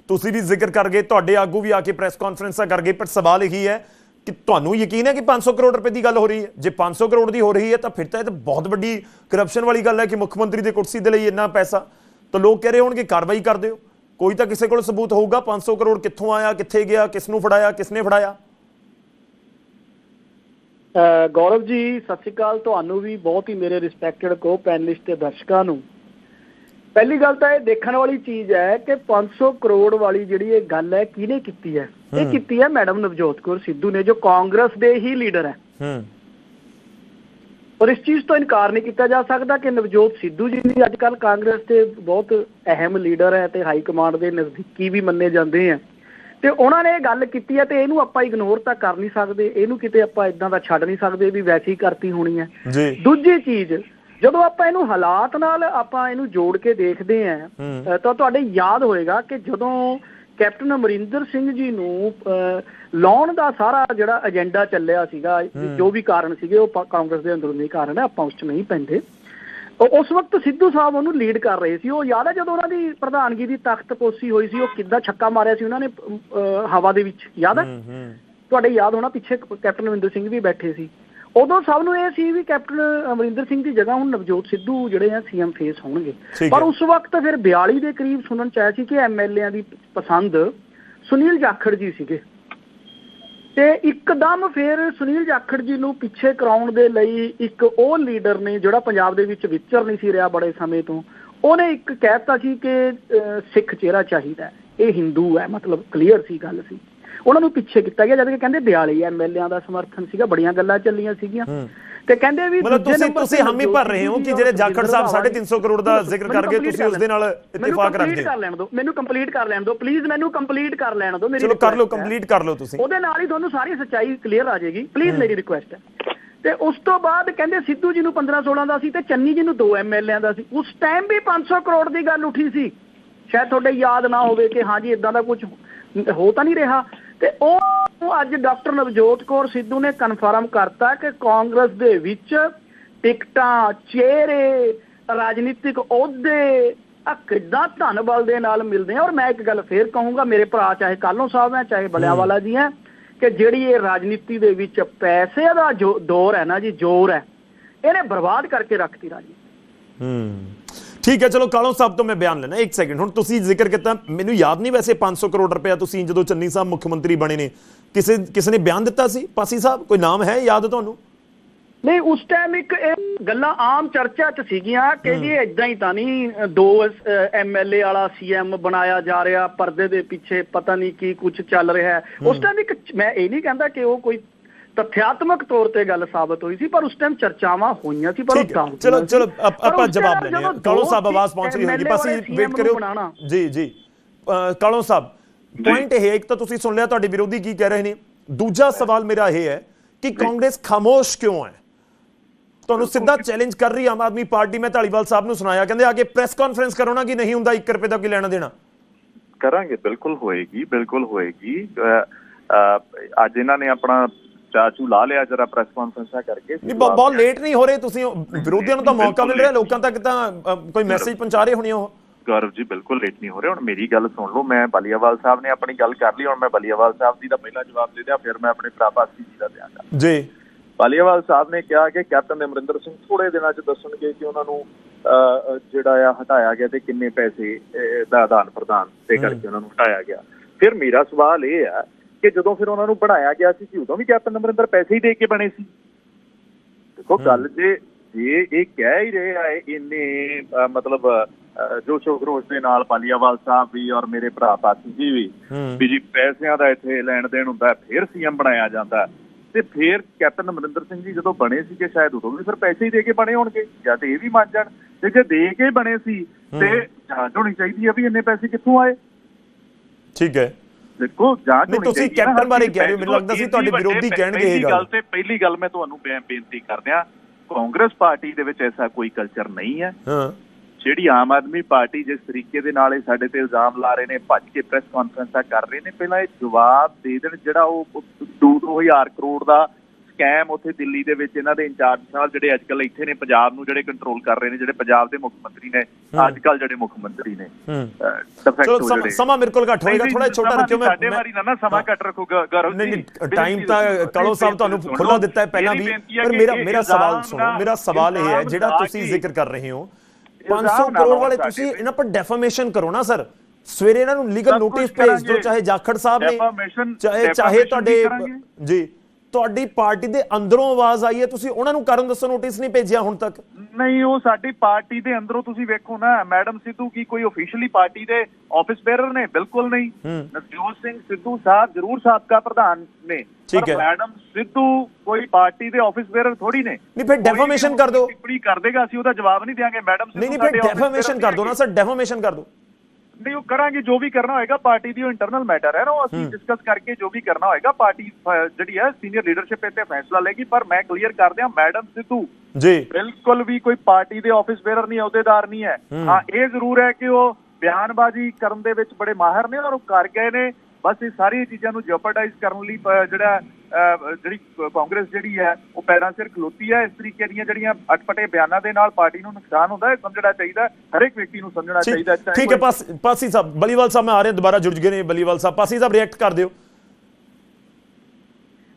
ਤੁਸੀਂ ਵੀ ਜ਼ਿਕਰ ਕਰ ਗਏ ਤੁਹਾਡੇ ਆਗੂ ਵੀ ਆ ਕੇ ਪ੍ਰੈਸ ਕਾਨਫਰੰਸਾਂ ਕਰ ਗਏ ਪਰ ਸਵਾਲ ਇਹੀ ਹੈ ਕਿ ਤੁਹਾਨੂੰ ਯਕੀਨ ਹੈ ਕਿ 500 ਕਰੋੜ ਰੁਪਏ ਦੀ ਗੱਲ ਹੋ ਰਹੀ ਹੈ? ਜੇ 500 ਕਰੋੜ ਦੀ ਹੋ ਰਹੀ ਹੈ, ਤਾਂ ਫਿਰ ਤਾਂ ਇਹ ਤਾਂ ਬਹੁਤ ਵੱਡੀ ਕਰਪਸ਼ਨ ਵਾਲੀ ਗੱਲ ਹੈ ਕਿ ਮੁੱਖ ਮੰਤਰੀ ਦੀ ਕੁਰਸੀ ਦੇ ਲਈ ਇੰਨਾ ਪੈਸਾ। ਤਾਂ ਲੋਕ ਕਹਿ ਰਹੇ ਹੋਣਗੇ, ਕਾਰਵਾਈ ਕਰ ਦਿਓ। ਕੋਈ ਤਾਂ ਕਿਸੇ ਕੋਲ ਸਬੂਤ ਹੋਊਗਾ 500 ਕਰੋੜ ਕਿੱਥੋਂ ਆਇਆ, ਕਿੱਥੇ ਗਿਆ, ਕਿਸ ਨੂੰ ਫੜਾਇਆ, ਕਿਸ ਨੇ ਫੜਾਇਆ? ਗੌਰਵ ਜੀ, ਸਤਿ ਸ਼੍ਰੀ ਅਕਾਲ। ਤੁਹਾਨੂੰ ਵੀ ਬਹੁਤ ਹੀ ਮੇਰੇ ਰਿਸਪੈਕਟਡ ਕੋ ਪੈਨਲਿਸਟ ਤੇ ਦਰਸ਼ਕਾਂ ਨੂੰ। ਪਹਿਲੀ ਗੱਲ ਤਾਂ ਇਹ ਦੇਖਣ ਵਾਲੀ ਚੀਜ਼ ਹੈ ਕਿ 500 ਕਰੋੜ ਵਾਲੀ ਜਿਹੜੀ ਇਹ ਗੱਲ ਹੈ ਕਿਹਨੇ ਕੀਤੀ ਹੈ? ਇਹ ਕੀਤੀ ਹੈ ਮੈਡਮ ਨਵਜੋਤ ਕੌਰ ਸਿੱਧੂ ਨੇ ਜੋ ਕਾਂਗਰਸ ਦੇ ਹੀ ਲੀਡਰ ਹੈ। ਹੂੰ। ਔਰ ਇਸ ਚੀਜ਼ ਤੋਂ ਇਨਕਾਰ ਨਹੀਂ ਕੀਤਾ ਜਾ ਸਕਦਾ ਕਿ ਨਵਜੋਤ ਸਿੱਧੂ ਜੀ ਵੀ ਅੱਜ ਕੱਲ ਕਾਂਗਰਸ ਦੇ ਬਹੁਤ ਅਹਿਮ ਲੀਡਰ ਹੈ ਤੇ ਹਾਈ ਕਮਾਂਡ ਦੇ ਨਜ਼ਦੀਕੀ ਵੀ ਮੰਨੇ ਜਾਂਦੇ ਆ। ਤੇ ਉਹਨਾਂ ਨੇ ਇਹ ਗੱਲ ਕੀਤੀ ਹੈ ਤੇ ਇਹਨੂੰ ਆਪਾਂ ਇਗਨੋਰ ਤਾਂ ਕਰ ਨਹੀਂ ਸਕਦੇ ਇਹਨੂੰ ਕਿਤੇ ਆਪਾਂ ਇਦਾਂ ਦਾ ਛੱਡ ਨਹੀਂ ਸਕਦੇ ਵੀ ਵੈਸੇ ਕਰਤੀ ਹੋਣੀ ਹੈ। ਜੀ। ਦੂਜੀ ਚੀਜ਼ ਜਦੋਂ ਆਪਾਂ ਇਹਨੂੰ ਹਾਲਾਤ ਨਾਲ ਆਪਾਂ ਇਹਨੂੰ ਜੋੜ ਕੇ ਦੇਖਦੇ ਆਂ ਤਾਂ ਤੁਹਾਡੇ ਯਾਦ ਹੋਏਗਾ ਕਿ ਜਦੋਂ ਕੈਪਟਨ ਅਮਰਿੰਦਰ ਸਿੰਘ ਜੀ ਨੂੰ ਲਾਉਣ ਦਾ ਸਾਰਾ ਜਿਹੜਾ ਏਜੰਡਾ ਚੱਲਿਆ ਸੀਗਾ ਜੋ ਵੀ ਕਾਰਨ ਸੀਗੇ ਉਹ ਕਾਂਗਰਸ ਦੇ ਅੰਦਰੂਨੀ ਕਾਰਨ ਹੈ ਆਪਾਂ ਉਸ 'ਚ ਨਹੀਂ ਪੈਂਦੇ। ਉਸ ਵਕਤ ਸਿੱਧੂ ਸਾਹਿਬ ਉਹਨੂੰ ਲੀਡ ਕਰ ਰਹੇ ਸੀ। ਉਹ ਯਾਦ ਹੈ ਜਦੋਂ ਉਹਨਾਂ ਦੀ ਪ੍ਰਧਾਨਗੀ ਦੀ ਤਖਤ ਪੋਸੀ ਹੋਈ ਸੀ ਉਹ ਕਿੱਦਾਂ ਛੱਕਾ ਮਾਰਿਆ ਸੀ ਉਹਨਾਂ ਨੇ ਹਵਾ ਦੇ ਵਿੱਚ? ਯਾਦ ਹੈ। ਤੁਹਾਡੇ ਯਾਦ ਹੋਣਾ ਪਿੱਛੇ ਕੈਪਟਨ ਅਮਰਿੰਦਰ ਸਿੰਘ ਵੀ ਬੈਠੇ ਸੀ। ਉਦੋਂ ਸਭ ਨੂੰ ਇਹ ਸੀ ਵੀ ਕੈਪਟਨ ਅਮਰਿੰਦਰ ਸਿੰਘ ਦੀ ਜਗ੍ਹਾ ਹੁਣ ਨਵਜੋਤ ਸਿੱਧੂ ਜਿਹੜੇ ਆ ਸੀਐਮ ਫੇਸ ਹੋਣਗੇ ਪਰ। ਉਸ ਵਕਤ ਫਿਰ 42 ਦੇ ਕਰੀਬ ਸੁਣਨ ਚ ਆਇਆ ਸੀ ਕਿ ਐਮਐਲਏਆਂ ਦੀ ਪਸੰਦ ਸੁਨੀਲ ਜਾਖੜ ਜੀ ਸੀਗੇ ਤੇ ਇੱਕਦਮ ਫਿਰ ਸੁਨੀਲ ਜਾਖੜ ਜੀ ਨੂੰ ਪਿੱਛੇ ਕਰਾਉਣ ਦੇ ਲਈ ਇੱਕ ਉਹ ਲੀਡਰ ਨੇ ਜਿਹੜਾ ਪੰਜਾਬ ਦੇ ਵਿੱਚ ਵਿਚਰ ਨਹੀਂ ਸੀ ਰਿਹਾ ਬੜੇ ਸਮੇਂ ਤੋਂ ਉਹਨੇ ਇੱਕ ਕਹਿਤਾ ਸੀ ਕਿ ਸਿੱਖ ਚਿਹਰਾ ਚਾਹੀਦਾ। ਇਹ ਹਿੰਦੂ ਹੈ ਮਤਲਬ ਕਲੀਅਰ ਸੀ ਗੱਲ ਸੀ ਉਹਨਾਂ ਨੂੰ ਪਿੱਛੇ ਕੀਤਾ ਗਿਆ ਜਦ ਕਿ ਕਹਿੰਦੇ 42 ਐਮਐਲਏਆਂ ਦਾ ਸਮਰਥਨ ਸੀਗਾ ਬੜੀਆਂ ਗੱਲਾਂ ਚੱਲੀਆਂ ਸੀਗੀਆਂ। ਤੇ ਕਹਿੰਦੇ ਵੀ ਮਤਲਬ ਤੁਸੀਂ ਤੁਸੀਂ ਹਾਮੀ ਭਰ ਰਹੇ ਹੋ ਕਿ ਜਿਹੜੇ ਜਾਖੜ ਸਾਹਿਬ 350 ਕਰੋੜ ਦਾ ਜ਼ਿਕਰ ਮੈਨੂੰ ਕਰਕੇ ਤੁਸੀਂ ਉਸ ਦੇ ਨਾਲ ਮੈਨੂੰ ਇਤਫਾਕ ਰੱਖਦੇ ਹੋ ਕਰ ਲੈਣ ਦਿਓ। ਮੈਨੂੰ ਕੰਪਲੀਟ ਕਰ ਲੈਣ ਦਿਓ। ਪਲੀਜ਼ ਮੈਨੂੰ ਕੰਪਲੀਟ ਕਰ ਲੈਣ ਦਿਓ। ਮੇਰੀ ਚਲੋ ਕਰ ਲਓ ਹੈ। ਕੰਪਲੀਟ ਕਰ ਲਓ ਤੁਸੀਂ। ਉਹਦੇ ਨਾਲ ਹੀ ਤੁਹਾਨੂੰ ਸਾਰੀ ਸੱਚਾਈ ਕਲੀਅਰ ਆ ਜਾਏਗੀ। ਪਲੀਜ਼ ਮੇਰੀ ਰਿਕੁਐਸਟ ਹੈ। ਤੇ ਉਸ ਤੋਂ ਬਾਅਦ ਕਹਿੰਦੇ ਸਿੱਧੂ ਜੀ ਨੂੰ 15 16 ਦਾ ਸੀ ਤੇ ਚੰਨੀ ਜੀ ਨੂੰ 2 ਐਮਐਲਏਆਂ ਦਾ ਸੀ। ਉਸ ਟਾਈਮ ਵੀ 500 ਕਰੋੜ ਦੀ ਗੱਲ ਉੱਠੀ ਸੀ। ਸ਼ਾਇਦ ਤੁਹਾਡੇ ਯਾਦ ਨਾ ਹੋਵੇ ਕਿ ਹਾਂਜੀ ਇਦਾਂ ਦਾ ਕੁਝ ਹੋ ਤਾਂ ਨਹੀਂ ਰਿਹਾ। ਤੇ ਉਹ ਅੱਜ ਡਾਕਟਰ ਨਵਜੋਤ ਕੌਰ ਸਿੱਧੂ ਨੇ ਕਨਫਰਮ ਕਰਤਾ ਕਿ ਕਾਂਗਰਸ ਦੇ ਵਿੱਚ ਟਿਕਟਾਂ, ਚਿਹਰੇ, ਰਾਜਨੀਤਿਕ ਅਹੁਦੇ ਆ ਕਿੱਦਾਂ ਧਨ ਬਲ ਦੇ ਨਾਲ ਮਿਲਦੇ ਆ। ਔਰ ਮੈਂ ਇੱਕ ਗੱਲ ਫੇਰ ਕਹੂੰਗਾ, ਮੇਰੇ ਭਰਾ ਚਾਹੇ ਕਾਲੋਂ ਸਾਹਿਬ ਹੈ, ਚਾਹੇ ਬਲਿਆਵਾਲਾ ਜੀ ਹੈ, ਕਿ ਜਿਹੜੀ ਇਹ ਰਾਜਨੀਤੀ ਦੇ ਵਿੱਚ ਪੈਸੇ ਦਾ ਜੋ, ਦੌਰ ਹੈ ਨਾ ਜੀ, ਜ਼ੋਰ ਹੈ, ਇਹਨੇ ਬਰਬਾਦ ਕਰਕੇ ਰੱਖਤੀ ਰਾਜਨੀਤੀ। ਹੂੰ। ਠੀਕ ਹੈ ਚਲੋ ਕਾਲੋਂ ਸਾਹਿਬ ਤੋਂ ਮੈਂ ਬਿਆਨ ਲੈਣਾ ਇੱਕ ਸੈਕਿੰਡ ਹੁਣ ਤੁਸੀਂ ਜ਼ਿਕਰ ਕੀਤਾ ਮੈਨੂੰ ਯਾਦ ਨਹੀਂ ਵੈਸੇ 500 ਕਰੋੜ ਰੁਪਇਆ ਤੁਸੀਂ ਜਦੋਂ ਚੰਨੀ ਸਾਹਿਬ ਮੁੱਖ ਮੰਤਰੀ ਬਣੇ ਨੇ ਕਿਸੇ ਕਿਸੇ ਨੇ ਬਿਆਨ ਦਿੱਤਾ ਸੀ? ਪਾਸੀ ਸਾਹਿਬ ਕੋਈ ਨਾਮ ਹੈ ਯਾਦ ਤੁਹਾਨੂੰ? ਨਹੀਂ ਉਸ ਟਾਈਮ ਇੱਕ ਗੱਲਾਂ ਆਮ ਚਰਚਾ 'ਚ ਸੀਗੀਆਂ ਕਿ ਜੀ ਇਦਾਂ ਹੀ ਤਾਂ ਨਹੀਂ ਦੋ ਐਮਐਲਏ ਵਾਲਾ ਸੀਐਮ ਬਣਾਇਆ ਜਾ ਰਿਹਾ ਪਰਦੇ ਦੇ ਪਿੱਛੇ ਪਤਾ ਨਹੀਂ ਕੀ ਕੁਝ ਚੱਲ ਰਿਹਾ। ਉਸ ਟਾਈਮ ਇੱਕ ਮੈਂ ਇਹ ਨਹੀਂ ਕਹਿੰਦਾ ਕਿ ਉਹ ਕੋਈ ਤਥਿਆਤਮਕ ਤੌਰ ਤੇ ਗੱਲ ਸਾਬਤ ਹੋਈ ਸੀ ਪਰ ਉਸ ਟਾਈਮ ਚਰਚਾਵਾਂ ਹੋਈਆਂ ਸੀ ਪਰ ਚਲੋ। ਚਲੋ ਆਪ- ਜਵਾਬ ਲੈਣੇ ਆ ਕਾਲੋਂ ਸਾਹਿਬ ਆਵਾਜ਼ ਪਹੁੰਚ ਰਹੀ ਹੋਗੀ ਬਸ ਵੇਟ ਕਰਿਓ। ਜੀ ਜੀ। ਕਾਲੋਂ ਸਾਹਿਬ ਪੁਆਇੰਟ ਇਹ ਹੈ ਇੱਕ ਤਾਂ ਤੁਸੀਂ ਸੁਣ ਲਿਆ ਤੁਹਾਡੇ ਵਿਰੋਧੀ ਕੀ ਕਹਿ ਰਹੇ ਨੇ। ਦੂਜਾ ਸਵਾਲ ਮੇਰਾ ਇਹ ਹੈ ਕਿ ਕਾਂਗਰਸ ਖਾਮੋਸ਼ ਕਿਉਂ ਹੈ? ਤੁਹਾਨੂੰ ਸਿੱਧਾ ਚੈਲੰਜ ਕਰ ਰਹੀ ਆਮ ਆਦਮੀ ਪਾਰਟੀ ਮੈਂ ਢਾਲੀਵਾਲ ਸਾਹਿਬ ਨੂੰ ਸੁਣਾਇਆ। ਕਹਿੰਦੇ ਆ ਕੇ ਪ੍ਰੈਸ ਕਾਨਫਰੰਸ ਕਰੋ ਨਾ ਕਿ ਨਹੀਂ ਹੁੰਦਾ 1 ਰੁਪਏ ਦਾ ਕੋਈ ਲੈਣਾ ਦੇਣਾ। ਕਰਾਂਗੇ ਬਿਲਕੁਲ ਹੋਏਗੀ ਬਿਲਕੁਲ ਹੋਏਗੀ। ਅੱਜ ਇਹਨਾਂ ਨੇ ਆਪਣਾ ਚਾਚੂ ਲਾ ਲਿਆ ਜਰਾ ਪ੍ਰੈਸ ਕਾਨਫਰੰਸਾਂ ਕਰਕੇ। ਨਹੀਂ ਬਹੁਤ ਲੇਟ ਨਹੀਂ ਹੋ ਰਹੇ ਤੁਸੀਂ। ਵਿਰੋਧੀਆਂ ਨੂੰ ਤਾਂ ਮੌਕਾ ਮਿਲ ਰਿਹਾ। ਲੋਕਾਂ ਤੱਕ ਤਾਂ ਕੋਈ ਮੈਸੇਜ ਪਹੁੰਚਾ ਰਹੇ ਹੋਣੇ ਉਹ। ਗੌਰਵ ਜੀ ਬਿਲਕੁਲ ਲੇਟ ਨਹੀਂ ਹੋ ਰਹੇ। ਹੁਣ ਮੇਰੀ ਗੱਲ ਸੁਣ ਲਓ ਮੈਂ ਬਲੀਆਵਾਲ ਸਾਹਿਬ ਨੇ ਆਪਣੀ ਗੱਲ ਕਰ ਲਈ। ਹੁਣ ਮੈਂ ਬਲੀਆਵਾਲ ਸਾਹਿਬ ਜੀ ਦਾ ਪਹਿਲਾ ਜਵਾਬ ਦੇ ਦਿਆਂ ਫਿਰ ਮੈਂ ਆਪਣੇ ਭਰਾ ਬਾਸੀ ਜੀ ਦਾ ਦਿਆਂਗਾ ਜੀ। ਬਾਲੀਆਵਾਲ ਸਾਹਿਬ ਨੇ ਕਿਹਾ ਕਿ ਕੈਪਟਨ ਅਮਰਿੰਦਰ ਸਿੰਘ ਥੋੜੇ ਦਿਨਾਂ 'ਚ ਦੱਸਣਗੇ ਕਿ ਉਹਨਾਂ ਨੂੰ ਜਿਹੜਾ ਆ ਹਟਾਇਆ ਗਿਆ ਤੇ ਕਿੰਨੇ ਪੈਸੇ ਦਾ ਆਦਾਨ ਪ੍ਰਦਾਨ ਤੇ ਕਰਕੇ ਉਹਨਾਂ ਨੂੰ ਹਟਾਇਆ ਗਿਆ। ਫਿਰ ਮੇਰਾ ਸਵਾਲ ਇਹ ਆ ਕਿ ਜਦੋਂ ਫਿਰ ਉਹਨਾਂ ਨੂੰ ਬਣਾਇਆ ਗਿਆ ਸੀ ਕਿ ਉਦੋਂ ਵੀ ਕੈਪਟਨ ਅਮਰਿੰਦਰ ਪੈਸੇ ਹੀ ਦੇ ਕੇ ਬਣੇ ਸੀ। ਦੇਖੋ ਗੱਲ ਜੇ ਜੇ ਇਹ ਕਹਿ ਹੀ ਰਹੇ ਆ ਇਹ ਇੰਨੇ ਅਹ, ਮਤਲਬ ਅਹ, ਜੋ ਸ਼ੋਕਰੋਸ਼ ਦੇ ਨਾਲ ਬਾਲੀਆਵਾਲ ਸਾਹਿਬ ਵੀ ਔਰ ਮੇਰੇ ਭਰਾ ਪਾਸੀ ਜੀ ਵੀ ਵੀ ਜੀ ਪੈਸਿਆਂ ਦਾ ਇੱਥੇ ਲੈਣ ਦੇਣ ਹੁੰਦਾ ਫਿਰ ਸੀਐਮ ਬਣਾਇਆ ਜਾਂਦਾ। ਤੇ ਫਿਰ ਕੈਪਟਨ ਅਮਰਿੰਦਰ ਸਿੰਘ ਜੀ ਜਦੋਂ ਬਣੇ ਸੀਗੇ ਸ਼ਾਇਦ ਉਦੋਂ ਵੀ ਫਿਰ ਪੈਸੇ ਹੀ ਦੇ ਕੇ ਬਣੇ ਹੋਣਗੇ ਜਾਂ ਤੇ ਇਹ ਵੀ ਮੰਨ ਜਾਣ। ਤੇ ਜੇ ਦੇ ਕੇ ਬਣੇ ਸੀ ਤੇ ਜਾਂਚ ਹੋਣੀ ਚਾਹੀਦੀ ਹੈ ਵੀ ਇੰਨੇ ਪੈਸੇ ਕਿੱਥੋਂ ਆਏ। ਠੀਕ ਹੈ। ਦੇਖੋ ਜਾਂਚ ਨਹੀਂ, ਤੁਸੀਂ ਕੈਪਟਨ ਬਾਰੇ ਕਹਿ ਰਹੇ ਹੋ, ਮੈਨੂੰ ਲੱਗਦਾ ਸੀ ਤੁਹਾਡੇ ਵਿਰੋਧੀ ਕਹਿਣਗੇ ਇਹ ਗੱਲ। ਤੇ ਪਹਿਲੀ ਗੱਲ ਮੈਂ ਤੁਹਾਨੂੰ ਬੇਨਤੀ ਕਰਦਿਆਂ ਕਾਂਗਰਸ ਪਾਰਟੀ ਦੇ ਵਿੱਚ ਐਸਾ ਕੋਈ ਕਲਚਰ ਨਹੀਂ ਹੈ। ਹਾਂ। ਜਿਹੜੀ ਆਮ ਆਦਮੀ ਪਾਰਟੀ ਜਿਸ ਤਰੀਕੇ ਦੇ ਨਾਲ ਇਹ ਸਾਡੇ ਤੇ ਇਲਜ਼ਾਮ ਲਾ ਰਹੇ ਨੇ ਭੱਜ ਕੇ ਪ੍ਰੈਸ ਕਾਨਫਰੰਸਾਂ ਕਰ ਰਹੇ ਨੇ ਪਹਿਲਾਂ ਇਹ ਜਵਾਬ ਦੇ ਦੇਣ ਜਿਹੜਾ ਉਹ 2-2000 ਕਰੋੜ ਦਾ ਸਕੈਮ ਉੱਥੇ ਦਿੱਲੀ ਦੇ ਵਿੱਚ ਇਹਨਾਂ ਦੇ ਇੰਚਾਰਜ ਸਾਹਿਬ ਜਿਹੜੇ ਅੱਜਕੱਲ ਇੱਥੇ ਨੇ ਪੰਜਾਬ ਨੂੰ ਜਿਹੜੇ ਕੰਟਰੋਲ ਕਰ ਰਹੇ ਨੇ ਜਿਹੜੇ ਪੰਜਾਬ ਦੇ ਮੁੱਖ ਮੰਤਰੀ ਨੇ ਅੱਜਕੱਲ ਜਿਹੜੇ ਮੁੱਖ ਮੰਤਰੀ ਨੇ ਹੂੰ ਡਿਫੈਕਟੋ ਚਲੋ ਸਮਾਂ- ਜਿਹੜੇ ਸਮਾਂ ਮੇਰੇ ਕੋਲ ਘੱਟ ਹੋਏਗਾ ਨਹੀਂ, ਥੋੜਾ ਛੋਟਾ ਸਮਾਂ ਰੱਖਿਓ ਮੈਂ ਸਾਡੇ ਵਾਰੀ ਨਾ ਨਾ ਸਮਾਂ ਘੱਟ ਰੱਖੋ ਗ- ਗੌਰਵ ਨਹੀਂ ਜੀ ਨਹੀਂ ਟਾਈਮ ਤਾਂ ਬੇਨਤੀ ਕਾਲੋ ਸਾਹਿਬ ਸੁਣੋ। ਤੁਹਾਨੂੰ ਖੁੱਲਾ ਦਿੱਤਾ ਹੈ ਪਹਿਲਾਂ ਵੀ ਮੇਰੀ ਬੇਨਤੀ ਹੈ ਪਰ ਕਿ ਮੇਰਾ ਇਹ ਮੇਰਾ ਸਵਾਲ ਇਲਜ਼ਾਮ ਸੁਣੋ ਨਾ- ਮੇਰਾ ਸਵਾਲ ਇਹ ਹੈ ਇਲਜ਼ਾਮ ਜਿਹੜਾ ਨਾ ਤੁਸੀਂ ਕਿ- ਜ਼ਿਕਰ ਕਰ ਰਹੇ ਹੋ ਇਲਜ਼ਾਮ 500 ਨਾ ਕਰੋੜ ਲਾਓ ਵਾਲੇ ਸਾਡੇ ਤੁਸੀਂ ਤੇ। ਇਹਨਾਂ ਪਰ ਡੈਫਾਮੇਸ਼ਨ ਕਰੋ ਨਾ ਸਰ ਸਵੇਰੇ ਇਹਨਾਂ ਨੂੰ ਲੀਗਲ ਨੋਟਿਸ ਭੇਜ ਦਿਓ। ਚਾਹੇ ਜਾਖੜ ਸਾਹਿਬ ਨੇ ਚਾਹੇ ਚਾਹੇ ਤੁਹਾਡੇ। ਜੀ ਤੁਹਾਡੀ ਪਾਰਟੀ ਦੇ ਅੰਦਰੋਂ ਆਵਾਜ਼ ਆਈ ਹੈ? ਤੁਸੀਂ ਉਹਨਾਂ ਨੂੰ ਕਾਰਨ ਦੱਸੋ ਨੋਟਿਸ ਨਹੀਂ ਭੇਜਿਆ ਹੁਣ ਤੱਕ? ਨਹੀਂ ਉਹ ਸਾਡੀ ਪਾਰਟੀ ਦੇ ਅੰਦਰੋਂ ਤੁਸੀਂ ਵੇਖੋ ਨਾ ਮੈਡਮ ਸਿੱਧੂ ਕੀ ਕੋਈ ਅਫੀਸ਼ੀਅਲੀ ਪਾਰਟੀ ਦੇ ਆਫਿਸ ਬੇਅਰਰ ਨੇ? ਬਿਲਕੁਲ ਨਹੀਂ। ਨਵਜੋਤ ਸਿੰਘ ਸਿੱਧੂ ਸਾਹਿਬ ਜ਼ਰੂਰ ਸਾਬਕਾ ਪ੍ਰਧਾਨ ਨੇ ਠੀਕ ਹੈ। ਮੈਡਮ ਸਿੱਧੂ ਕੋਈ ਪਾਰਟੀ ਦੇ ਆਫਿਸ ਬੇਅਰਰ ਥੋੜੀ ਨੇ। ਨਹੀਂ ਫਿਰ defamation ਕਰ ਦਿਓ। ਟਿੱਪਣੀ ਕਰ ਦੇਗਾ ਅਸੀਂ ਉਹਦਾ ਜਵਾਬ ਨਹੀਂ ਦਿਆਂਗੇ। ਮੈਡਮ ਸਿੱਧੂ ਨਹੀਂ ਨਹੀਂ ਫਿਰ ਡੈਫਾਮੇਸ਼ਨ ਕਰ ਦਿਓ ਨਾ ਸਰ ਡੈਫਾਮੇਸ਼ਨ ਕਰ ਦਿਓ। ਨਹੀਂ ਉਹ ਕਰਾਂਗੇ ਜੋ ਵੀ ਕਰਨਾ ਹੋਏਗਾ ਪਾਰਟੀ ਦੀ ਉਹ ਇੰਟਰਨਲ ਮੈਟਰ ਹੈ ਨਾ ਉਹ ਅਸੀਂ ਡਿਸਕਸ ਕਰਕੇ ਜੋ ਵੀ ਕਰਨਾ ਹੋਏਗਾ ਪਾਰਟੀ ਜਿਹੜੀ ਹੈ ਸੀਨੀਅਰ ਲੀਡਰਸ਼ਿਪ ਇੱਥੇ ਫੈਸਲਾ ਲਏਗੀ ਪਰ ਮੈਂ ਕਲੀਅਰ ਕਰ ਦਿਆਂ ਮੈਡਮ ਸਿੱਧੂ। ਜੀ। ਬਿਲਕੁਲ ਵੀ ਕੋਈ ਪਾਰਟੀ ਦੇ ਆਫਿਸ ਬੇਅਰਰ ਨਹੀਂ ਅਹੁਦੇਦਾਰ ਨਹੀਂ ਹੈ। ਹਾਂ ਇਹ ਜ਼ਰੂਰ ਹੈ ਕਿ ਉਹ ਬਿਆਨਬਾਜ਼ੀ ਕਰਨ ਦੇ ਵਿੱਚ ਬੜੇ ਮਾਹਿਰ ਨੇ ਔਰ ਉਹ ਕਰ ਗਏ ਨੇ। ਬਸ ਇਹ ਸਾਰੀਆਂ ਚੀਜ਼ਾਂ ਨੂੰ ਜਪਰਡਾਈਜ਼ ਕਰਨ ਲਈ ਜਿਹੜਾ ਜਿਹੜੀ ਕਾਂਗਰਸ ਜਿਹੜੀ ਹੈ ਉਹ ਪੈਰਾਂ ਸਿਰ ਖਲੋਤੀ ਹੈ। ਇਸ ਤਰੀਕੇ ਦੀਆਂ ਜਿਹੜੀਆਂ ਅਟਪਟੇ ਬਿਆਨਾਂ ਦੇ ਨਾਲ ਪਾਰਟੀ ਨੂੰ ਨੁਕਸਾਨ ਹੁੰਦਾ ਹੈ ਸਮਝਣਾ ਚਾਹੀਦਾ ਹਰੇਕ ਵਿਅਕਤੀ ਨੂੰ ਸਮਝਣਾ ਚਾਹੀਦਾ ਚਾਹੇ ਠੀਕ ਹੈ ਪਾਸ ਪਾਸੀ ਸਾਹਿਬ ਬਲੀਵਾਲ ਸਾਹਿਬ ਮੈਂ ਆ ਰਿਹਾ ਦੁਬਾਰਾ ਜੁੜ ਗਏ ਨੇ ਬਲੀਵਾਲ ਸਾਹਿਬ। ਪਾਸੀ ਸਾਹਿਬ ਰਿਐਕਟ ਕਰ ਦਿਓ।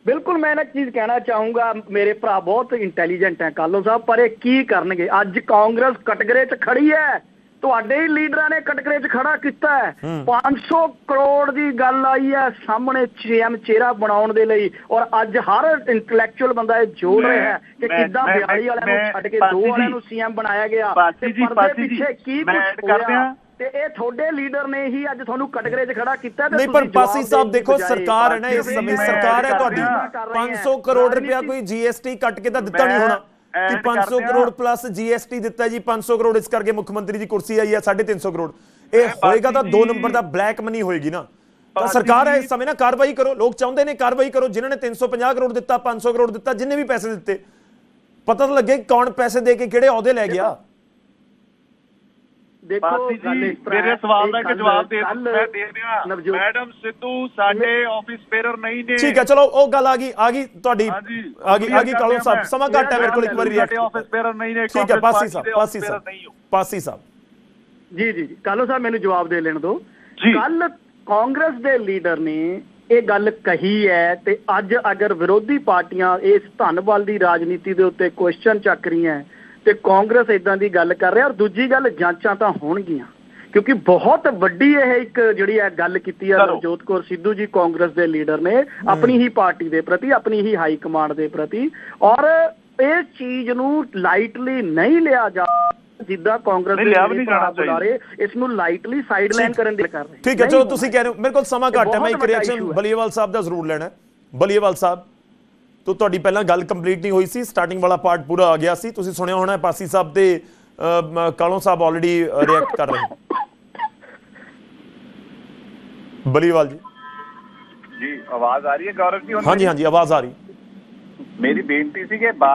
ਬਿਲਕੁਲ ਮੈਂ ਨਾ ਇੱਕ ਚੀਜ਼ ਕਹਿਣਾ ਚਾਹੂੰਗਾ। ਮੇਰੇ ਭਰਾ ਬਹੁਤ ਇੰਟੈਲੀਜੈਂਟ ਹੈ ਕਾਲੋ ਸਾਹਿਬ ਪਰ ਇਹ ਕੀ ਕਰਨਗੇ? ਅੱਜ ਕਾਂਗਰਸ ਕਟਗਰੇ 'ਚ ਖੜੀ ਹੈ। ਤੁਹਾਡੇ ਹੀ ਲੀਡਰਾਂ ਨੇ ਕਟਗਰੇ 'ਚ ਖੜਾ ਕੀਤਾ ਹੈ। 500 ਕਰੋੜ ਦੀ ਗੱਲ ਆਈ ਹੈ ਸਾਹਮਣੇ ਸੀਐਮ ਚਿਹਰਾ ਬਣਾਉਣ ਦੇ ਲਈ। ਔਰ ਅੱਜ ਹਰ ਇੰਟੈਲੈਕਚੁਅਲ ਬੰਦਾ ਇਹ ਜੋੜ ਰਿਹਾ ਹੈ ਕਿ ਕਿੱਦਾਂ 42 ਵਾਲਿਆਂ ਨੂੰ ਛੱਡ ਕੇ ਦੋ ਵਾਲਿਆਂ ਨੂੰ ਸੀਐਮ ਬਣਾਇਆ ਗਿਆ। ਪਾਸੀ ਜੀ, ਪਰਦੇ ਪਾਸੀ ਜੀ, ਪਿੱਛੇ ਕੀ ਕੁਝ ਹੋਇਆ? ਤੇ ਇਹ ਤੁਹਾਡੇ ਲੀਡਰ ਨੇ ਹੀ ਅੱਜ ਤੁਹਾਨੂੰ ਕਟਗਰੇ 'ਚ ਖੜਾ ਕੀਤਾ ਤੇ ਨਹੀਂ ਪਰ ਪਾਸੀ ਸਾਹਿਬ ਦੇਖੋ ਸਰਕਾਰ ਹੈ ਨਾ ਇਸ ਸਮੇਂ ਸਰਕਾਰ ਹੈ ਤੁਹਾਡੀ। ਰਿਹਾ, ਕਰ ਰਹੇ 500 ਹੈ। ਕਰੋੜ ਰੁਪਇਆ ਕੋਈ ਜੀਐਸਟੀ ਕੱਟ ਕੇ ਤਾਂ ਦਿੱਤਾ ਨਹੀਂ ਹੋਣਾ। ਕਿ add 500 ਕਰ ਕਰੋੜ। ਪਲੱਸ ਜੀਐਸਟੀ ਦਿੱਤਾ ਜੀ 500 ਕਰੋੜ ਇਸ ਕਰਕੇ ਮੁੱਖ ਮੰਤਰੀ ਦੀ ਕੁਰਸੀ ਆਈ ਹੈ 350 ਕਰੋੜ। ਇਹ ਹੋਏਗਾ ਤਾਂ ਪਾਸੀ 2 ਜੀ- ਨੰਬਰ ਦਾ ਬਲੈਕ ਮਨੀ ਹੋਏਗੀ ਨਾ। ਤਾਂ ਸਰਕਾਰ ਹੈ ਇਸ ਸਮੇਂ ਨਾ ਕਾਰਵਾਈ ਕਰੋ। ਲੋਕ ਚਾਹੁੰਦੇ ਨੇ ਕਾਰਵਾਈ ਕਰੋ। ਜਿਨ੍ਹਾਂ ਨੇ 350 ਕਰੋੜ ਦਿੱਤਾ 500 ਕਰੋੜ ਦਿੱਤਾ ਜਿੰਨੇ ਵੀ ਪੈਸੇ ਦਿੱਤੇ। ਪਤਾ ਤਾਂ ਲੱਗੇ ਕੌਣ ਪੈਸੇ ਦੇ ਕੇ ਕਿਹੜੇ ਅਹੁਦੇ ਲੈ ਗਿਆ। ਦੇਖੋ ਪਾਸੀ ਗੱਲ ਜੀ ਇਸ ਤਰ੍ਹਾਂ ਮੇਰੇ ਹੈ, ਸਵਾਲ ਦਾ ਇਹ ਇੱਕ ਕੱਲ੍ਹ- ਜਵਾਬ ਦੇ ਦਿਓ ਕੱਲ੍ਹ ਮੈਂ ਦੇ ਦਿਆਂ। ਨਵਜੋਤ- ਮੈਡਮ ਸਿੱਧੂ ਸਾਡੇ ਆਫਿਸ ਬੇਅਰਰ ਨਹੀਂ ਨੇ। ਠੀਕ ਹੈ ਚਲੋ ਉਹ ਗੱਲ ਆ ਗਈ ਆ ਗਈ ਤੁਹਾਡੀ ਹਾਂਜੀ ਆ ਗਈ ਆ ਗਈ ਕਾਲੋ ਸਾਹਿਬ। ਸਮਾਂ ਘੱਟ ਹੈ ਮੇਰੇ ਕੋਲ ਇੱਕ ਵਾਰੀ ਸਾਡੇ react ਆਫਿਸ ਬੇਅਰਰ ਨਹੀਂ ਨੇ ਠੀਕ ਹੈ ਕਾਂਗਰਸ ਪਾਸੀ ਪਾਰਟੀ ਸਾਹਿਬ ਦੇ ਪਾਸੀ office ਸਾਹਿਬ bearer ਨਹੀਂ ਹੋ। ਪਾਸੀ ਸਾਹਿਬ। ਜੀ ਜੀ ਜੀ। ਕਾਲੋ ਸਾਹਿਬ ਮੈਨੂੰ ਜਵਾਬ ਦੇ ਲੈਣ ਦਿਓ। ਜੀ। ਕੱਲ ਕਾਂਗਰਸ ਦੇ ਲੀਡਰ ਨੇ ਇਹ ਗੱਲ ਕਹੀ ਹੈ ਤੇ ਅੱਜ ਅਗਰ ਵਿਰੋਧੀ ਪਾਰਟੀਆਂ ਇਸ ਧੰਨਵਾਲ ਦੀ ਰਾਜਨੀਤੀ ਦੇ ਉੱਤੇ ਕੁਐਸਚਨ ਚੱਕ ਰਹੀਆਂ ਹੈ, ਤੇ ਕਾਂਗਰਸ ਇਦਾਂ ਦੀ ਗੱਲ ਕਰ ਰਿਹਾ ਔਰ ਦੂਜੀ ਗੱਲ ਜਾਂਚਾਂ ਤਾਂ ਹੋਣਗੀਆਂ ਕਿਉਂਕਿ ਬਹੁਤ ਵੱਡੀ ਇਹ ਇੱਕ ਜਿਹੜੀ ਹੈ ਗੱਲ ਕੀਤੀ ਹੈ। ਨਵਜੋਤ ਕੌਰ ਸਿੱਧੂ ਜੀ ਕਾਂਗਰਸ ਦੇ ਲੀਡਰ ਨੇ ਆਪਣੀ ਹੀ ਪਾਰਟੀ ਦੇ ਪ੍ਰਤੀ ਆਪਣੀ ਹੀ ਹਾਈ ਕਮਾਂਡ ਦੇ ਪ੍ਰਤੀ ਔਰ ਇਹ ਚੀਜ਼ ਨੂੰ ਲਾਈਟਲੀ ਨਹੀਂ ਲਿਆ ਜਾ ਜਿੱਦਾਂ ਕਾਂਗਰਸ ਦੇ ਲਿਆ ਵੀ ਜਿਹੜੇ ਨਹੀਂ ਜਾਣਾ ਭਰਾ ਬੁਲਾਰੇ ਇਸ ਨੂੰ ਲਾਈਟਲੀ ਸਾਈਡਲਾਈਨ। ਕਰਨ ਦੀ ਕਰ ਰਹੇ ਠੀਕ ਹੈ ਚਲੋ। ਤੁਸੀਂ ਕਹਿ ਰਹੇ ਹੋ ਮੇਰੇ ਕੋਲ ਸਮਾਂ ਘੱਟ ਹੈ ਮੈਂ ਇੱਕ ਰਿਐਕਸ਼ਨ। ਬਲੀਏਵਾਲ ਸਾਹਿਬ ਦਾ ਜ਼ਰੂਰ ਲੈਣਾ ਹੈ ਬਲੀਏਵਾਲ ਸਾਹਿਬ ਤੋਂ ਤੁਹਾਡੀ ਪਹਿਲਾਂ ਗੱਲ ਕੰਪਲੀਟ ਨਹੀਂ ਹੋਈ ਸੀ ਸਟਾਰਟਿੰਗ ਵਾਲਾ ਪਾਰਟ ਪੂਰਾ ਆ ਗਿਆ ਸੀ। ਤੁਸੀਂ ਸੁਣਿਆ ਹੋਣਾ ਪਾਸੀ ਸਾਹਿਬ ਤੇ ਕਾਲੋਂ ਸਾਹਿਬ ਆਲਰੇਡੀ ਰਿਐਕਟ ਕਰ ਰਹੇ ਬਲੀਵਾਲ ਜੀ। ਜੀ ਆਵਾਜ਼ ਆ ਰਹੀ ਹੈ ਗੌਰਵ ਜੀ ਹਾਂਜੀ ਹਾਂਜੀ ਆਵਾਜ਼ ਆ ਰਹੀ। ਮੇਰੀ ਬੇਨਤੀ ਸੀ ਕਿ ਬਾ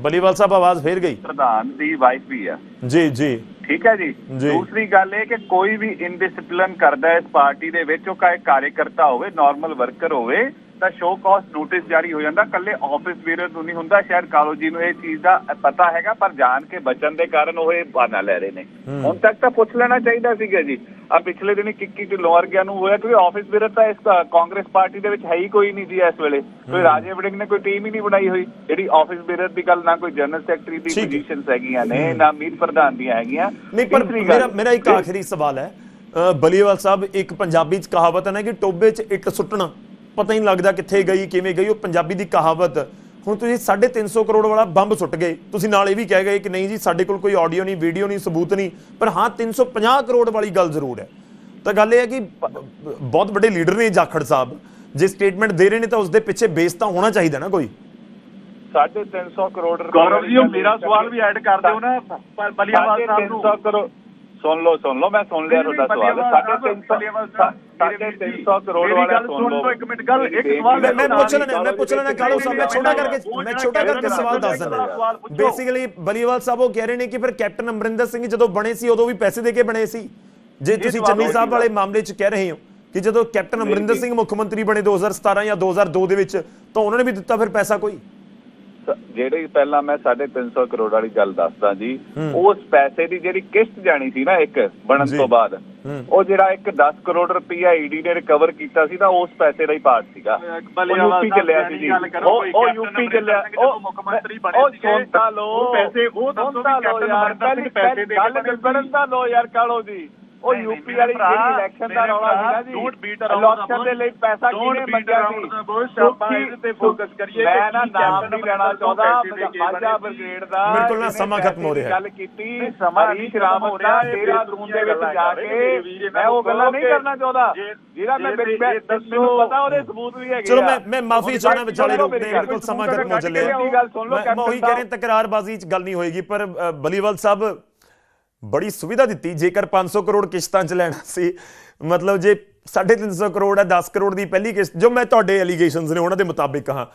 ਬਲੀਵਾਲ ਸਾਹਿਬ ਆਵਾਜ਼ ਫੇਰ ਗਈ। ਪ੍ਰਧਾਨ ਦੀ ਵਾਈਫ ਵੀ ਆ। ਜੀ ਜੀ। ਠੀਕ ਹੈ ਜੀ। ਦੂਸਰੀ ਗੱਲ ਇਹ ਕਿ ਕੋਈ ਵੀ ਇਨਡਿਸਪਲਿਨ ਕਰਦਾ ਹੈ ਇਸ ਪਾਰਟੀ ਦੇ ਵਿੱਚ ਉਹ ਕਾਇ ਕਾਰਜਕਰਤਾ ਹੋਵੇ ਨਾਰਮਲ ਵਰਕਰ ਹੋਵੇ ਤਾਂ ਸ਼ੋ ਕਾਸ ਨੋਟਿਸ ਜਾਰੀ ਹੋ ਜਾਂਦਾ। ਕੱਲੇ ਆਫਿਸ ਬੀਰਰ ਨੂੰ ਨਹੀਂ ਹੁੰਦਾ ਸ਼ਾਇਦ ਕਾਲੋ ਜੀ ਨੂੰ ਇਹ ਚੀਜ਼ ਦਾ ਪਤਾ ਹੈਗਾ ਪਰ ਜਾਣ ਕੇ ਬਚਣ ਦੇ ਕਾਰਨ ਉਹ ਇਹ ਬਹਾਨਾ ਲੈ ਰਹੇ ਨੇ। ਹੁਣ ਤੱਕ ਤਾਂ ਪੁੱਛ ਲੈਣਾ ਚਾਹੀਦਾ ਸੀਗਾ ਜੀ। ਆ ਪਿਛਲੇ ਦਿਨੀ ਕਿੱਕੀ ਢਿੱਲੋਂ ਵਰਗਿਆਂ ਨੂੰ ਹੋਇਆ ਕਿਉਂਕਿ ਆਫਿਸ ਬੀਰਰ ਤਾਂ ਇਸ ਕਾਂਗਰਸ ਪਾਰਟੀ ਦੇ ਵਿੱਚ ਹੈ ਹੀ ਕੋਈ ਨਹੀਂ ਜੀ ਇਸ ਵੇਲੇ। ਕੋਈ ਰਾਜੇ ਵੜਿੰਗ ਨੇ ਕੋਈ ਟੀਮ ਹੀ ਨਹੀਂ ਬਣਾਈ ਹੋਈ। ਜਿਹੜੀ ਆਫਿਸ ਬੀਰਰ ਦੀ ਗੱਲ ਨਾ ਕੋਈ ਜਨਰਲ ਸੈਕਟਰੀ ਦੀ। ਪੋਜੀਸ਼ਨਸ ਹੈਗੀਆਂ ਨੇ ਨਾ ਮੀਤ ਪ੍ਰਧਾਨ ਦੀਆਂ ਹੈਗੀਆਂ। ਨਹੀਂ ਪਰ ਮੇਰਾ ਮੇਰਾ ਇੱਕ ਆਖਰੀ ਸਵਾਲ ਹੈ। ਬਲੀਵਾਲ ਸਾਹਿਬ ਇੱਕ ਪੰਜਾਬੀ ਚ ਕਹਾਵਤ ਹੈ ਨਾ ਕਿ ਟੋਬੇ ਚ ਇੱਟ ਸੁੱਟਣਾ। ਪਤਾ ਹੀ ਨਹੀਂ ਲੱਗਦਾ ਕਿੱਥੇ ਗਈ ਕਿਵੇਂ ਗਈ ਉਹ ਪੰਜਾਬੀ ਦੀ ਕਹਾਵਤ ਹੁਣ ਤੁਸੀਂ 350 ਕਰੋੜ ਵਾਲਾ ਬੰਬ ਸੁੱਟ ਗਏ। ਤੁਸੀਂ ਨਾਲ ਇਹ ਵੀ ਕਹਿ ਗਏ ਕਿ ਨਹੀਂ ਜੀ ਸਾਡੇ ਕੋਲ ਕੋਈ ਆਡੀਓ ਨਹੀਂ ਵੀਡੀਓ ਨਹੀਂ ਸਬੂਤ ਨਹੀਂ। ਪਰ ਹਾਂ 350 ਕਰੋੜ ਵਾਲੀ ਗੱਲ ਜ਼ਰੂਰ ਹੈ। ਤਾਂ ਗੱਲ ਇਹ ਹੈ ਕਿ ਬਹੁਤ ਵੱਡੇ ਲੀਡਰ ਨੇ ਜਾਖੜ ਸਾਹਿਬ। ਜੇ ਸਟੇਟਮੈਂਟ ਦੇ ਰਹੇ ਨੇ ਤਾਂ ਉਸ ਦੇ ਪਿੱਛੇ ਬੇਸ ਤਾਂ ਹੋਣਾ ਚਾਹੀਦਾ ਨਾ ਕੋਈ। 350 ਕਰੋੜ ਰੁਪਏ ਗੌਰਵ ਜੀ ਮੇਰਾ ਸਵਾਲ ਵੀ ਐਡ ਕਰ ਦਿਓ ਨਾ ਬਲੀਆਵਾਲ ਸਾਹਿਬ ਨੂੰ। 350 ਕਰੋੜ ਸੁਣ ਲਓ ਸੁਣ ਲਓ ਮੈਂ ਸੁਣ ਲਿਆ ਤੁਹਾਡਾ ਸਵਾਲ। ਬਲੀਆਵਾਲ 350 ਬਲੀਆਵਾਲ ਸਾਹਿਬ, ਮੇਰੇ ਵੀਰ ਜੀ, 350 ਕਰੋੜ ਮੇਰੀ ਵਾਲਾ ਗੱਲ ਸੁਣ ਸੁਣ ਲਓ ਲਓ ਇੱਕ ਮਿੰਟ, ਗੱਲ, ਇੱਕ ਮੇਰੀ ਸਵਾਲ ਮੈਂ ਮੈਂ ਬੇਨਤੀ ਪੁੱਛ ਲੈਣਾ ਮੈਂ ਪੁੱਛ ਲੈਣਾ ਕਾਲੋ ਸਾਹਿਬ ਮੈਂ ਛੋਟਾ ਕਰਕੇ ਮੈਂ ਛੋਟਾ ਕਰਕੇ ਸਵਾਲ ਦੱਸ ਦਿੰਦਾ। ਬੇਸਿਕਲੀ ਬਲੀਵਾਲ ਸਾਹਿਬ ਉਹ ਕਹਿ ਰਹੇ ਨੇ ਕਿ ਫਿਰ ਕੈਪਟਨ ਅਮਰਿੰਦਰ ਸਿੰਘ ਜਦੋਂ ਬਣੇ ਸੀ ਉਦੋਂ ਵੀ ਪੈਸੇ ਦੇ ਕੇ ਬਣੇ ਸੀ। ਜੇ ਤੁਸੀਂ ਚੰਨੀ ਸਾਹਿਬ ਵਾਲੇ ਮਾਮਲੇ 'ਚ ਕਹਿ ਰਹੇ ਹੋ ਕਿ ਜਦੋਂ ਕੈਪਟਨ ਅਮਰਿੰਦਰ ਸਿੰਘ ਮੁੱਖ ਮੰਤਰੀ ਬਣੇ 2017 ਜਾਂ 2002 ਦੇ ਵਿੱਚ ਤਾਂ ਉਹਨਾਂ ਨੇ ਵੀ ਦਿੱਤਾ ਫਿਰ ਪੈਸਾ ਕੋਈ? ਜਿਹੜੇ ਪਹਿਲਾਂ ਮੈਂ 350 ਕਰੋੜ ਵਾਲੀ ਗੱਲ ਦੱਸਦਾ ਜੀ ਉਸ ਪੈਸੇ ਦੀ ਜਿਹੜੀ ਕਿਸ਼ਤ ਜਾਣੀ ਸੀ ਨਾ ਇੱਕ ਬਣਨ। ਤੋਂ ਬਾਅਦ। ਉਹ ਜਿਹੜਾ ਇੱਕ 10 ਕਰੋੜ ਰੁਪਈਆ ਈਡੀ ਨੇ ਰਿਕਵਰ ਕੀਤਾ ਸੀ ਤਾਂ ਉਸ ਪੈਸੇ ਦਾ ਹੀ ਪਾਰਟ ਸੀਗਾ। ਉਹ ਯੂਪੀ ਚੱਲਿਆ ਸੀ ਜੀ। ਉਹ ਉਹ ਯੂਪੀ ਚੱਲਿਆ ਉਹ ਮੁੱਖ ਮੰਤਰੀ ਬਣੇ ਉਹ ਸੁਣਤਾ ਲੋ ਉਹ ਪੈਸੇ ਉਹ ਦੱਸੋ ਵੀ ਕੈਪਟਨ ਅਮਰਿੰਦਰ ਸਿੰਘ ਪੈਸੇ ਦੇ ਗੱਲ ਨਿਬੜਨ ਦਾ ਲੋ ਯਾਰ ਕਾਲੋ ਜੀ। ਉਹ ਯੂਪੀ ਵਾਲੀ ਜਿਹੜੀ ਇਲੈਕਸ਼ਨ ਦਾ ਰੌਲਾ ਸੀ ਨਾ ਜੀ ਇਲੈਕਸ਼ਨ ਦੇ ਲਈ ਪੈਸਾ ਕਿਹਨੇ ਮੰਗਿਆ ਸੀ? ਆਪਾਂ ਇਹਦੇ ਤੇ ਫੋਕਸ ਕਰੀਏ ਮੈਂ ਨਾ ਨਾਮ ਨਹੀਂ ਲੈਣਾ ਚਾਹੁੰਦਾ ਮਾਝਾ ਬ੍ਰਿਗੇਡ ਦਾ ਮੇਰੇ ਕੋਲ ਨਾ ਸਮਾਂ ਖਤਮ ਹੋ ਰਿਹਾ ਹੈ। ਗੱਲ ਕੀਤੀ ਹਰੀਸ਼ ਰਾਵਤ ਦਾ ਦੇਹਰਾਦੂਨ ਦੇ ਵਿੱਚ ਜਾ ਕੇ ਮੈਂ ਉਹ ਗੱਲਾਂ ਨਹੀਂ ਕਰਨਾ ਚਾਹੁੰਦਾ। ਜਿਹੜਾ ਮੈਂ ਮੈਨੂੰ ਪਤਾ ਉਹਦੇ ਸਬੂਤ ਵੀ ਹੈਗੇ ਚਲੋ। ਮੈਂ ਮੈਂ ਮਾਫੀ ਚਾਹਣਾ ਵਿਚਾਲੇ ਰੋਕਦੇ ਮੇਰੀ ਮੇਰੇ ਕੋਲ ਗੱਲ, ਸਮਾਂ ਖਤਮ ਹੋ ਚੱਲਿਆ। ਮੈਂ ਉਹੀ ਕਹਿ ਰਿਹਾ ਤਕਰਾਰਬਾਜ਼ੀ 'ਚ ਗੱਲ ਨਹੀਂ ਹੋਏਗੀ ਪਰ ਬਲੀਵਾਲ ਸਾਹਿਬ ਬੜੀ ਸੁਵਿਧਾ ਦਿੱਤੀ, ਜੇਕਰ 500 ਕਰੋੜ ਕਿਸ਼ਤਾਂ 'ਚ ਲੈਣਾ ਸੀ। ਮਤਲਬ ਜੇ 350 ਕਰੋੜ ਹੈ 10 ਕਰੋੜ ਦੀ ਪਹਿਲੀ ਕਿਸ਼ਤ, ਜੋ ਮੈਂ ਤੁਹਾਡੇ ਐਲੀਗੇਸ਼ਨਸ ਨੇ, ਉਹਨਾਂ ਦੇ ਮੁਤਾਬਿਕ ਕਹਾ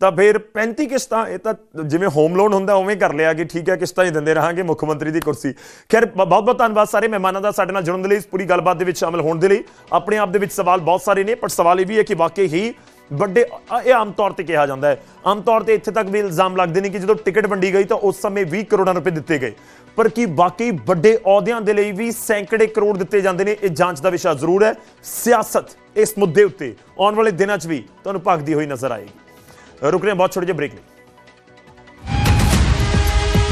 ਤਾਂ ਫਿਰ 35 ਕਿਸ਼ਤਾਂ, ਇਹ ਤਾਂ ਜਿਵੇਂ ਹੋਮ ਲੋਨ ਹੁੰਦਾ, ਉਵੇਂ ਕਰ ਲਿਆ ਕਿ ਠੀਕ ਹੈ, ਕਿਸ਼ਤਾਂ ਹੀ ਦਿੰਦੇ ਰਹਾਂਗੇ ਮੁੱਖ ਮੰਤਰੀ ਦੀ ਕੁਰਸੀ। ਖੈਰ ਬਹੁਤ ਬਹੁਤ ਧੰਨਵਾਦ ਸਾਰੇ ਮਹਿਮਾਨਾਂ ਦਾ ਸਾਡੇ ਨਾਲ ਜੁੜਨ ਦੇ ਲਈ, ਇਸ ਪੂਰੀ ਗੱਲਬਾਤ ਦੇ ਵਿੱਚ ਸ਼ਾਮਲ ਹੋਣ ਦੇ ਲਈ। ਆਪਣੇ ਆਪ ਦੇ ਵਿੱਚ ਸਵਾਲ ਬਹੁਤ ਸਾਰੇ ਨੇ, ਪਰ ਸਵਾਲ ਇਹ ਵੀ ਹੈ ਕਿ ਵਾਕਈ ਹੀ ਵੱਡੇ ਇਹ ਆਮ ਤੌਰ ਤੇ ਕਿਹਾ ਜਾਂਦਾ ਹੈ। ਆਮ ਤੌਰ ਤੇ ਇੱਥੇ ਤੱਕ ਵੀ ਇਲਜ਼ਾਮ ਲੱਗਦੇ ਨੇ ਕਿ ਜਦੋਂ ਟਿਕਟ ਵੰਡੀ ਗਈ ਤਾਂ ਉਸ ਸਮੇਂ 20 ਕਰੋੜਾਂ ਰੁਪਏ ਦਿੱਤੇ ਗਏ। ਪਰ ਕੀ ਵਾਕਈ ਵੱਡੇ ਅਹੁਦਿਆਂ ਦੇ ਲਈ ਵੀ ਸੈਂਕੜੇ ਕਰੋੜ ਦਿੱਤੇ ਜਾਂਦੇ ਨੇ, ਇਹ ਜਾਂਚ ਦਾ ਵਿਸ਼ਾ ਜ਼ਰੂਰ ਹੈ। ਸਿਆਸਤ ਇਸ ਮੁੱਦੇ ਉੱਤੇ ਆਉਣ ਵਾਲੇ ਦਿਨਾਂ 'ਚ ਵੀ ਤੁਹਾਨੂੰ ਭਗਦੀ ਹੋਈ ਨਜ਼ਰ ਆਏਗੀ। ਰੁਕ ਰਹੇ ਬਹੁਤ ਛੋਟੇ ਜਿਹੇ ਬ੍ਰੇਕ ਲਈ।